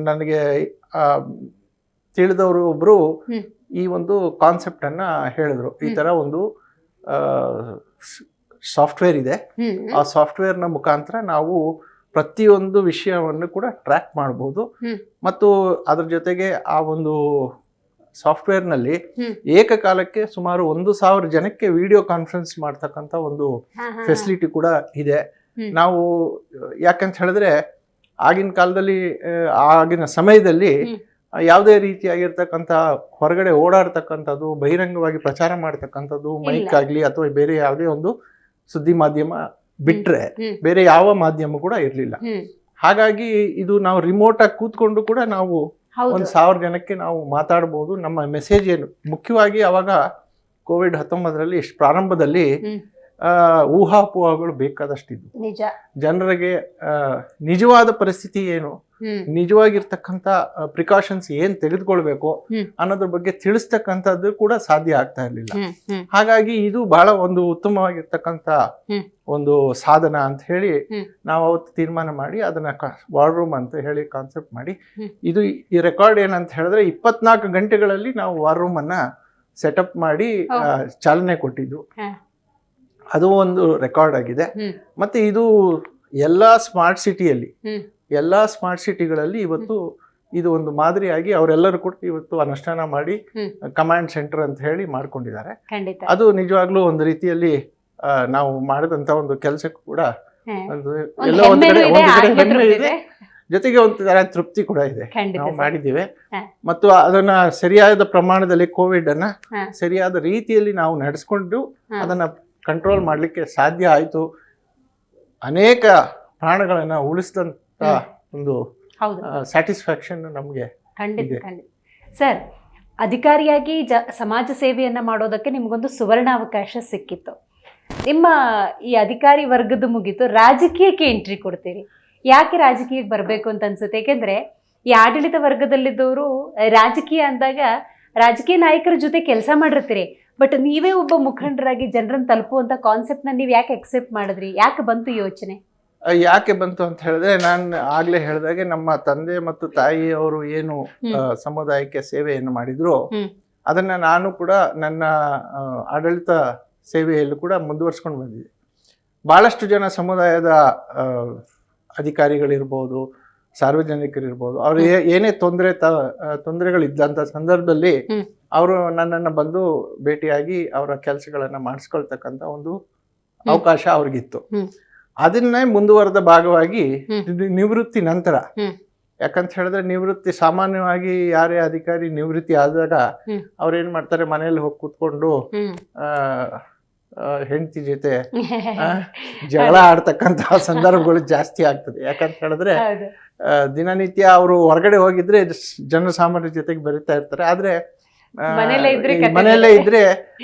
[SPEAKER 3] ನನಗೆ ತಿಳಿದವರು ಒಬ್ರು. ಈ ಒಂದು ಕಾನ್ಸೆಪ್ಟ್ ಅನ್ನ ಹೇಳಿದ್ರು. ಈ. ತರ ಒಂದು ಸಾಫ್ಟ್ವೇರ್ ಇದೆ. ಆ ಸಾಫ್ಟ್ವೇರ್ನ ಮುಖಾಂತರ ನಾವು ಪ್ರತಿಯೊಂದು ವಿಷಯವನ್ನು ಕೂಡ ಟ್ರ್ಯಾಕ್ ಮಾಡ್ಬೋದು. ಮತ್ತು ಅದ್ರ ಜೊತೆಗೆ ಆ ಒಂದು ಸಾಫ್ಟ್ವೇರ್ನಲ್ಲಿ. ಏಕಕಾಲಕ್ಕೆ ಸುಮಾರು ಒಂದು ಸಾವಿರ ಜನಕ್ಕೆ ವಿಡಿಯೋ ಕಾನ್ಫರೆನ್ಸ್ ಮಾಡ್ತಕ್ಕಂಥ ಒಂದು ಫೆಸಿಲಿಟಿ ಕೂಡ ಇದೆ. ನಾವು ಯಾಕಂತ ಹೇಳಿದ್ರೆ ಆಗಿನ ಕಾಲದಲ್ಲಿ ಆಗಿನ ಸಮಯದಲ್ಲಿ ಯಾವುದೇ ರೀತಿಯಾಗಿರ್ತಕ್ಕಂಥ ಹೊರಗಡೆ ಓಡಾಡ್ತಕ್ಕಂಥದ್ದು ಬಹಿರಂಗವಾಗಿ ಪ್ರಚಾರ ಮಾಡ್ತಕ್ಕಂಥದ್ದು ಮೈಕ್ ಆಗಲಿ ಅಥವಾ ಬೇರೆ ಯಾವುದೇ ಒಂದು ಸುದ್ದಿ ಮಾಧ್ಯಮ ಬಿಟ್ರೆ ಬೇರೆ ಯಾವ ಮಾಧ್ಯಮ ಕೂಡ ಇರಲಿಲ್ಲ. ಹಾಗಾಗಿ ಇದು ನಾವು ರಿಮೋಟ್ ಆಗಿ ಕೂತ್ಕೊಂಡು ಕೂಡ ನಾವು ಒಂದು ಸಾವಿರ ಜನಕ್ಕೆ ನಾವು ಮಾತಾಡ್ಬೋದು. ನಮ್ಮ ಮೆಸೇಜ್ ಏನು? ಮುಖ್ಯವಾಗಿ ಅವಾಗ ಕೋವಿಡ್ ಹತ್ತೊಂಬತ್ತರಲ್ಲಿ ಪ್ರಾರಂಭದಲ್ಲಿ ಊಹಾಪೋಹಗಳು ಬೇಕಾದಷ್ಟಿದ್ವು. ಜನರಿಗೆ ನಿಜವಾದ ಪರಿಸ್ಥಿತಿ ಏನು? ನಿಜವಾಗಿರ್ತಕ್ಕಂಥ ಪ್ರಿಕಾಷನ್ಸ್ ಏನ್ ತೆಗೆದುಕೊಳ್ಬೇಕು. ಅನ್ನೋದ್ರ ಬಗ್ಗೆ ತಿಳಿಸ್ತಕ್ಕಂಥದ್ದು ಕೂಡ ಸಾಧ್ಯ ಆಗ್ತಾ ಇರಲಿಲ್ಲ. ಹಾಗಾಗಿ ಇದು ಬಹಳ ಒಂದು ಉತ್ತಮವಾಗಿರ್ತಕ್ಕಂಥ ಒಂದು ಸಾಧನ ಅಂತ ಹೇಳಿ ನಾವು ಅವತ್ತು ತೀರ್ಮಾನ ಮಾಡಿ ಅದನ್ನ ವಾರ್ ರೂಮ್ ಅಂತ ಹೇಳಿ ಕಾನ್ಸೆಪ್ಟ್ ಮಾಡಿ. ಇದು ಈ ರೆಕಾರ್ಡ್ ಏನಂತ ಹೇಳಿದ್ರೆ ಇಪ್ಪತ್ನಾಲ್ಕು ಗಂಟೆಗಳಲ್ಲಿ ನಾವು ವಾರ್ ರೂಮ್ ಅನ್ನ ಸೆಟಪ್ ಮಾಡಿ ಚಾಲನೆ ಕೊಟ್ಟಿದ್ದು. ಅದು ಒಂದು ರೆಕಾರ್ಡ್ ಆಗಿದೆ. ಮತ್ತೆ ಇದು ಎಲ್ಲಾ ಸ್ಮಾರ್ಟ್ ಸಿಟಿಯಲ್ಲಿ. ಎಲ್ಲಾ ಸ್ಮಾರ್ಟ್ ಸಿಟಿಗಳಲ್ಲಿ ಇವತ್ತು ಇದು ಒಂದು ಮಾದರಿಯಾಗಿ ಅವರೆಲ್ಲರೂ ಕೂಡ ಇವತ್ತು ಅನುಷ್ಠಾನ ಮಾಡಿ ಕಮಾಂಡ್ ಸೆಂಟರ್ ಅಂತ ಹೇಳಿ ಮಾಡ್ಕೊಂಡಿದ್ದಾರೆ. ಅದು ನಿಜವಾಗ್ಲೂ ಒಂದು ರೀತಿಯಲ್ಲಿ ನಾವು ಮಾಡಿದಂತ ಒಂದು ಕೆಲಸಕ್ಕೂ ಕೂಡ ಎಲ್ಲೋ ಒಂದು ಕಡೆ
[SPEAKER 1] ಇದೆ,
[SPEAKER 3] ಹೆಮ್ಮೆ. ಜೊತೆಗೆ ಒಂದು ತರ ತೃಪ್ತಿ ಕೂಡ ಇದೆ. ನಾವು ಮಾಡಿದ್ದೀವಿ. ಮತ್ತು ಅದನ್ನ ಸರಿಯಾದ ಪ್ರಮಾಣದಲ್ಲಿ ಕೋವಿಡ್ ಅನ್ನ ಸರಿಯಾದ ರೀತಿಯಲ್ಲಿ ನಾವು ನಡೆಸ್ಕೊಂಡು ಅದನ್ನ ಕಂಟ್ರೋಲ್ ಮಾಡ್ಲಿಕ್ಕೆ ಸಾಧ್ಯ ಆಯ್ತು. ಅನೇಕ ಪ್ರಾಣಗಳನ್ನ ಉಳಿಸಿದಂತ. ಒಂದು ಸ್ಯಾಟಿಸ್ಫ್ಯಾಕ್ಷನ್ ನಮಗೆ
[SPEAKER 1] ಖಂಡಿತ. ಖಂಡಿತ. ಸರ್ ಅಧಿಕಾರಿಯಾಗಿ ಜ ಸಮಾಜ ಸೇವೆಯನ್ನ ಮಾಡೋದಕ್ಕೆ ನಿಮಗೊಂದು ಸುವರ್ಣಾವಕಾಶ ಸಿಕ್ಕಿತ್ತು. ನಿಮ್ಮ ಈ ಅಧಿಕಾರಿ ವರ್ಗದ ಮುಗಿತು ರಾಜಕೀಯಕ್ಕೆ ಎಂಟ್ರಿ ಕೊಡ್ತೀರಿ. ಯಾಕೆ ರಾಜಕೀಯಕ್ಕೆ ಬರಬೇಕು ಅಂತ ಅನ್ಸುತ್ತೆ? ಏಕೆಂದ್ರೆ ಈ ಆಡಳಿತ ವರ್ಗದಲ್ಲಿದ್ದವರು ರಾಜಕೀಯ ಅಂದಾಗ ರಾಜಕೀಯ ನಾಯಕರ ಜೊತೆ ಕೆಲಸ ಮಾಡಿರ್ತೀರಿ. ಬಟ್ ನೀವೇ ಒಬ್ಬ ಮುಖಂಡರಾಗಿ ಜನರನ್ನು ತಲುಪುವಂತ ಕಾನ್ಸೆಪ್ಟ್ನ ನೀವು ಯಾಕೆ ಅಕ್ಸೆಪ್ಟ್ ಮಾಡಿದ್ರಿ? ಯಾಕೆ ಬಂತು ಯೋಚನೆ?
[SPEAKER 3] ಯಾಕೆ ಬಂತು ಅಂತ ಹೇಳಿದ್ರೆ ನಾನು ಆಗ್ಲೇ ಹೇಳಿದಾಗೆ ನಮ್ಮ ತಂದೆ ಮತ್ತು ತಾಯಿ
[SPEAKER 1] ಅವರು
[SPEAKER 3] ಏನು. ಸಮುದಾಯಕ್ಕೆ ಸೇವೆಯನ್ನು ಮಾಡಿದ್ರು ಅದನ್ನ ನಾನು ಕೂಡ ನನ್ನ ಆಡಳಿತ ಸೇವೆಯಲ್ಲೂ ಕೂಡ ಮುಂದುವರ್ಸ್ಕೊಂಡು ಬಂದಿದೆ ಬಹಳಷ್ಟು ಜನ ಸಮುದಾಯದ ಅಧಿಕಾರಿಗಳಿರ್ಬೋದು ಸಾರ್ವಜನಿಕರಿರ್ಬೋದು ಅವ್ರು ಏನೇ ತೊಂದರೆ ತ ತೊಂದರೆಗಳಿದ್ದಂಥ ಸಂದರ್ಭದಲ್ಲಿ. ಅವರು ನನ್ನನ್ನು ಬಂದು ಭೇಟಿಯಾಗಿ ಅವರ ಕೆಲಸಗಳನ್ನು ಮಾಡಿಸ್ಕೊಳ್ತಕ್ಕಂಥ ಒಂದು ಅವಕಾಶ ಅವ್ರಿಗಿತ್ತು. ಅದನ್ನೇ ಮುಂದುವರೆದ ಭಾಗವಾಗಿ ನಿವೃತ್ತಿ ನಂತರ. ಯಾಕಂತ ಹೇಳಿದ್ರೆ ನಿವೃತ್ತಿ ಸಾಮಾನ್ಯವಾಗಿ ಯಾರೇ ಅಧಿಕಾರಿ ನಿವೃತ್ತಿ ಆದಾಗ
[SPEAKER 1] ಅವ್ರೇನ್
[SPEAKER 3] ಅವ್ರು ಏನ್ ಮಾಡ್ತಾರೆ? ಮನೆಯಲ್ಲಿ ಹೋಗಿ ಕೂತ್ಕೊಂಡು ಹೆಂಡತಿ ಜೊತೆ ಜಗಳ ಆಡ್ತಕ್ಕಂತಹ ಸಂದರ್ಭಗಳು ಜಾಸ್ತಿ ಆಗ್ತದೆ. ಯಾಕಂತ ಹೇಳಿದ್ರೆ ದಿನನಿತ್ಯ ಅವರು ಹೊರಗಡೆ ಹೋಗಿದ್ರೆ ಜನಸಾಮಾನ್ಯರ ಜೊತೆಗೆ ಬೆರೀತಾ ಇರ್ತಾರೆ. ಆದ್ರೆ ಮನೆಯಲ್ಲೇ ಇದ್ರೆ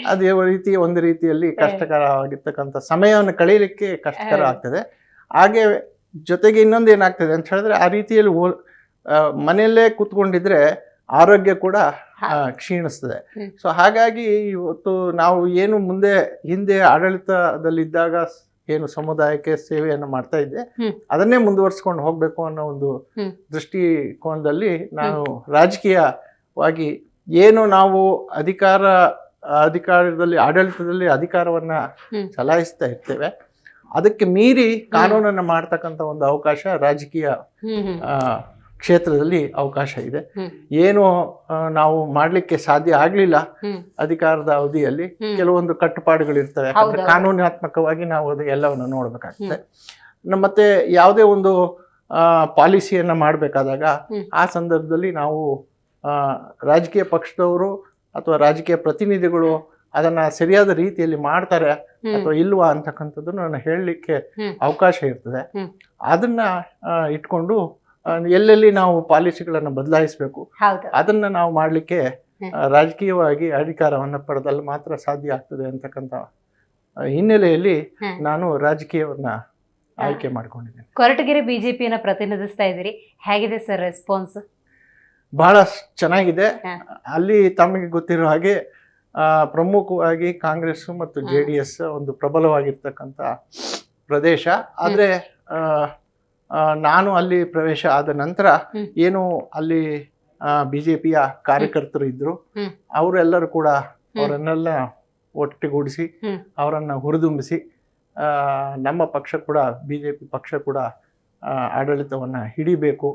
[SPEAKER 3] ಅದು ಯಾವ ರೀತಿ ಒಂದು ರೀತಿಯಲ್ಲಿ ಕಷ್ಟಕರವಾಗಿರ್ತಕ್ಕಂಥ ಸಮಯವನ್ನು ಕಳೀಲಿಕ್ಕೆ ಕಷ್ಟಕರ. ಆಗ್ತದೆ. ಹಾಗೆ ಜೊತೆಗೆ ಇನ್ನೊಂದು ಏನಾಗ್ತದೆ ಅಂತ ಹೇಳಿದ್ರೆ ಆ ರೀತಿಯಲ್ಲಿ ಓ- ಮನೆಯಲ್ಲೇ ಕೂತ್ಕೊಂಡಿದ್ರೆ ಆರೋಗ್ಯ ಕೂಡ ಕ್ಷೀಣಿಸ್ತದೆ. ಸೊ ಹಾಗಾಗಿ ಇವತ್ತು ನಾವು ಏನು ಮುಂದೆ ಹಿಂದೆ ಆಡಳಿತದಲ್ಲಿದ್ದಾಗ ಏನು ಸಮುದಾಯಕ್ಕೆ ಸೇವೆಯನ್ನು ಮಾಡ್ತಾ ಇದ್ದೆ. ಅದನ್ನೇ ಮುಂದುವರ್ಸ್ಕೊಂಡು ಹೋಗ್ಬೇಕು ಅನ್ನೋ ಒಂದು. ದೃಷ್ಟಿಕೋನದಲ್ಲಿ ನಾನು ರಾಜಕೀಯವಾಗಿ ಏನು ನಾವು ಅಧಿಕಾರ ಅಧಿಕಾರದಲ್ಲಿ ಆಡಳಿತದಲ್ಲಿ ಅಧಿಕಾರವನ್ನ. ಚಲಾಯಿಸ್ತಾ ಇರ್ತೇವೆ. ಅದಕ್ಕೆ ಮೀರಿ ಕಾನೂನನ್ನ ಮಾಡ್ತಕ್ಕಂಥ ಒಂದು ಅವಕಾಶ ರಾಜಕೀಯ ಕ್ಷೇತ್ರದಲ್ಲಿ ಅವಕಾಶ ಇದೆ. ಏನು ನಾವು ಮಾಡ್ಲಿಕ್ಕೆ ಸಾಧ್ಯ ಆಗ್ಲಿಲ್ಲ ಅಧಿಕಾರದ ಅವಧಿಯಲ್ಲಿ. ಕೆಲವೊಂದು ಕಟ್ಟುಪಾಡುಗಳು ಇರ್ತವೆ. ಯಾಕಂದ್ರೆ ಕಾನೂನಾತ್ಮಕವಾಗಿ ನಾವು ಅದು ಎಲ್ಲವನ್ನು ನೋಡ್ಬೇಕಾಗ್ತದೆ. ಮತ್ತೆ ಯಾವುದೇ ಒಂದು ಪಾಲಿಸಿಯನ್ನ ಮಾಡಬೇಕಾದಾಗ ಆ ಸಂದರ್ಭದಲ್ಲಿ ನಾವು ರಾಜಕೀಯ ಪಕ್ಷದವರು ಅಥವಾ ರಾಜಕೀಯ ಪ್ರತಿನಿಧಿಗಳು ಅದನ್ನ ಸರಿಯಾದ ರೀತಿಯಲ್ಲಿ ಮಾಡ್ತಾರೆ ಅಥವಾ ಇಲ್ವಾ ಅಂತಕ್ಕಂಥದ್ದು ನಾನು ಹೇಳಲಿಕ್ಕೆ ಅವಕಾಶ ಇರ್ತದೆ. ಅದನ್ನ ಇಟ್ಕೊಂಡು ಎಲ್ಲೆಲ್ಲಿ ನಾವು ಪಾಲಿಸಿಗಳನ್ನು ಬದಲಾಯಿಸಬೇಕು ಅದನ್ನ ನಾವು ಮಾಡಲಿಕ್ಕೆ ರಾಜಕೀಯವಾಗಿ ಅಧಿಕಾರವನ್ನು ಪಡೆದಲ್ಲಿ ಮಾತ್ರ ಸಾಧ್ಯ ಆಗ್ತದೆ ಅಂತಕ್ಕಂಥ ಹಿನ್ನೆಲೆಯಲ್ಲಿ ನಾನು ರಾಜಕೀಯವನ್ನ ಆಯ್ಕೆ ಮಾಡ್ಕೊಂಡಿದ್ದೇನೆ.
[SPEAKER 1] ಕೊರಟಗೆರೆ ಬಿಜೆಪಿಯನ್ನ ಪ್ರತಿನಿಧಿಸ್ತಾ ಇದ್ದೀರಿ. ಹೇಗಿದೆ ಸರ್ ರೆಸ್ಪಾನ್ಸ್
[SPEAKER 3] ಬಹಳ ಚೆನ್ನಾಗಿದೆ. ಅಲ್ಲಿ ತಮಗೆ ಗೊತ್ತಿರೋ ಹಾಗೆ ಆ, ಪ್ರಮುಖವಾಗಿ ಕಾಂಗ್ರೆಸ್ ಮತ್ತು. ಜೆ ಡಿ ಎಸ್ ಒಂದು ಪ್ರಬಲವಾಗಿರ್ತಕ್ಕಂಥ ಪ್ರದೇಶ. ಆದರೆ ನಾನು ಅಲ್ಲಿ ಪ್ರವೇಶ ಆದ ನಂತರ. ಏನು ಅಲ್ಲಿ ಬಿ ಜೆ ಪಿಯ ಕಾರ್ಯಕರ್ತರು ಇದ್ರು. ಅವರೆಲ್ಲರೂ ಕೂಡ ಅವರನ್ನೆಲ್ಲ ಒಟ್ಟುಗೂಡಿಸಿ ಅವರನ್ನ ಹುರಿದುಂಬಿಸಿ ನಮ್ಮ ಪಕ್ಷ ಕೂಡ ಬಿ ಜೆ ಪಿ ಪಕ್ಷ ಕೂಡ ಆಡಳಿತವನ್ನ ಹಿಡಿಬೇಕು.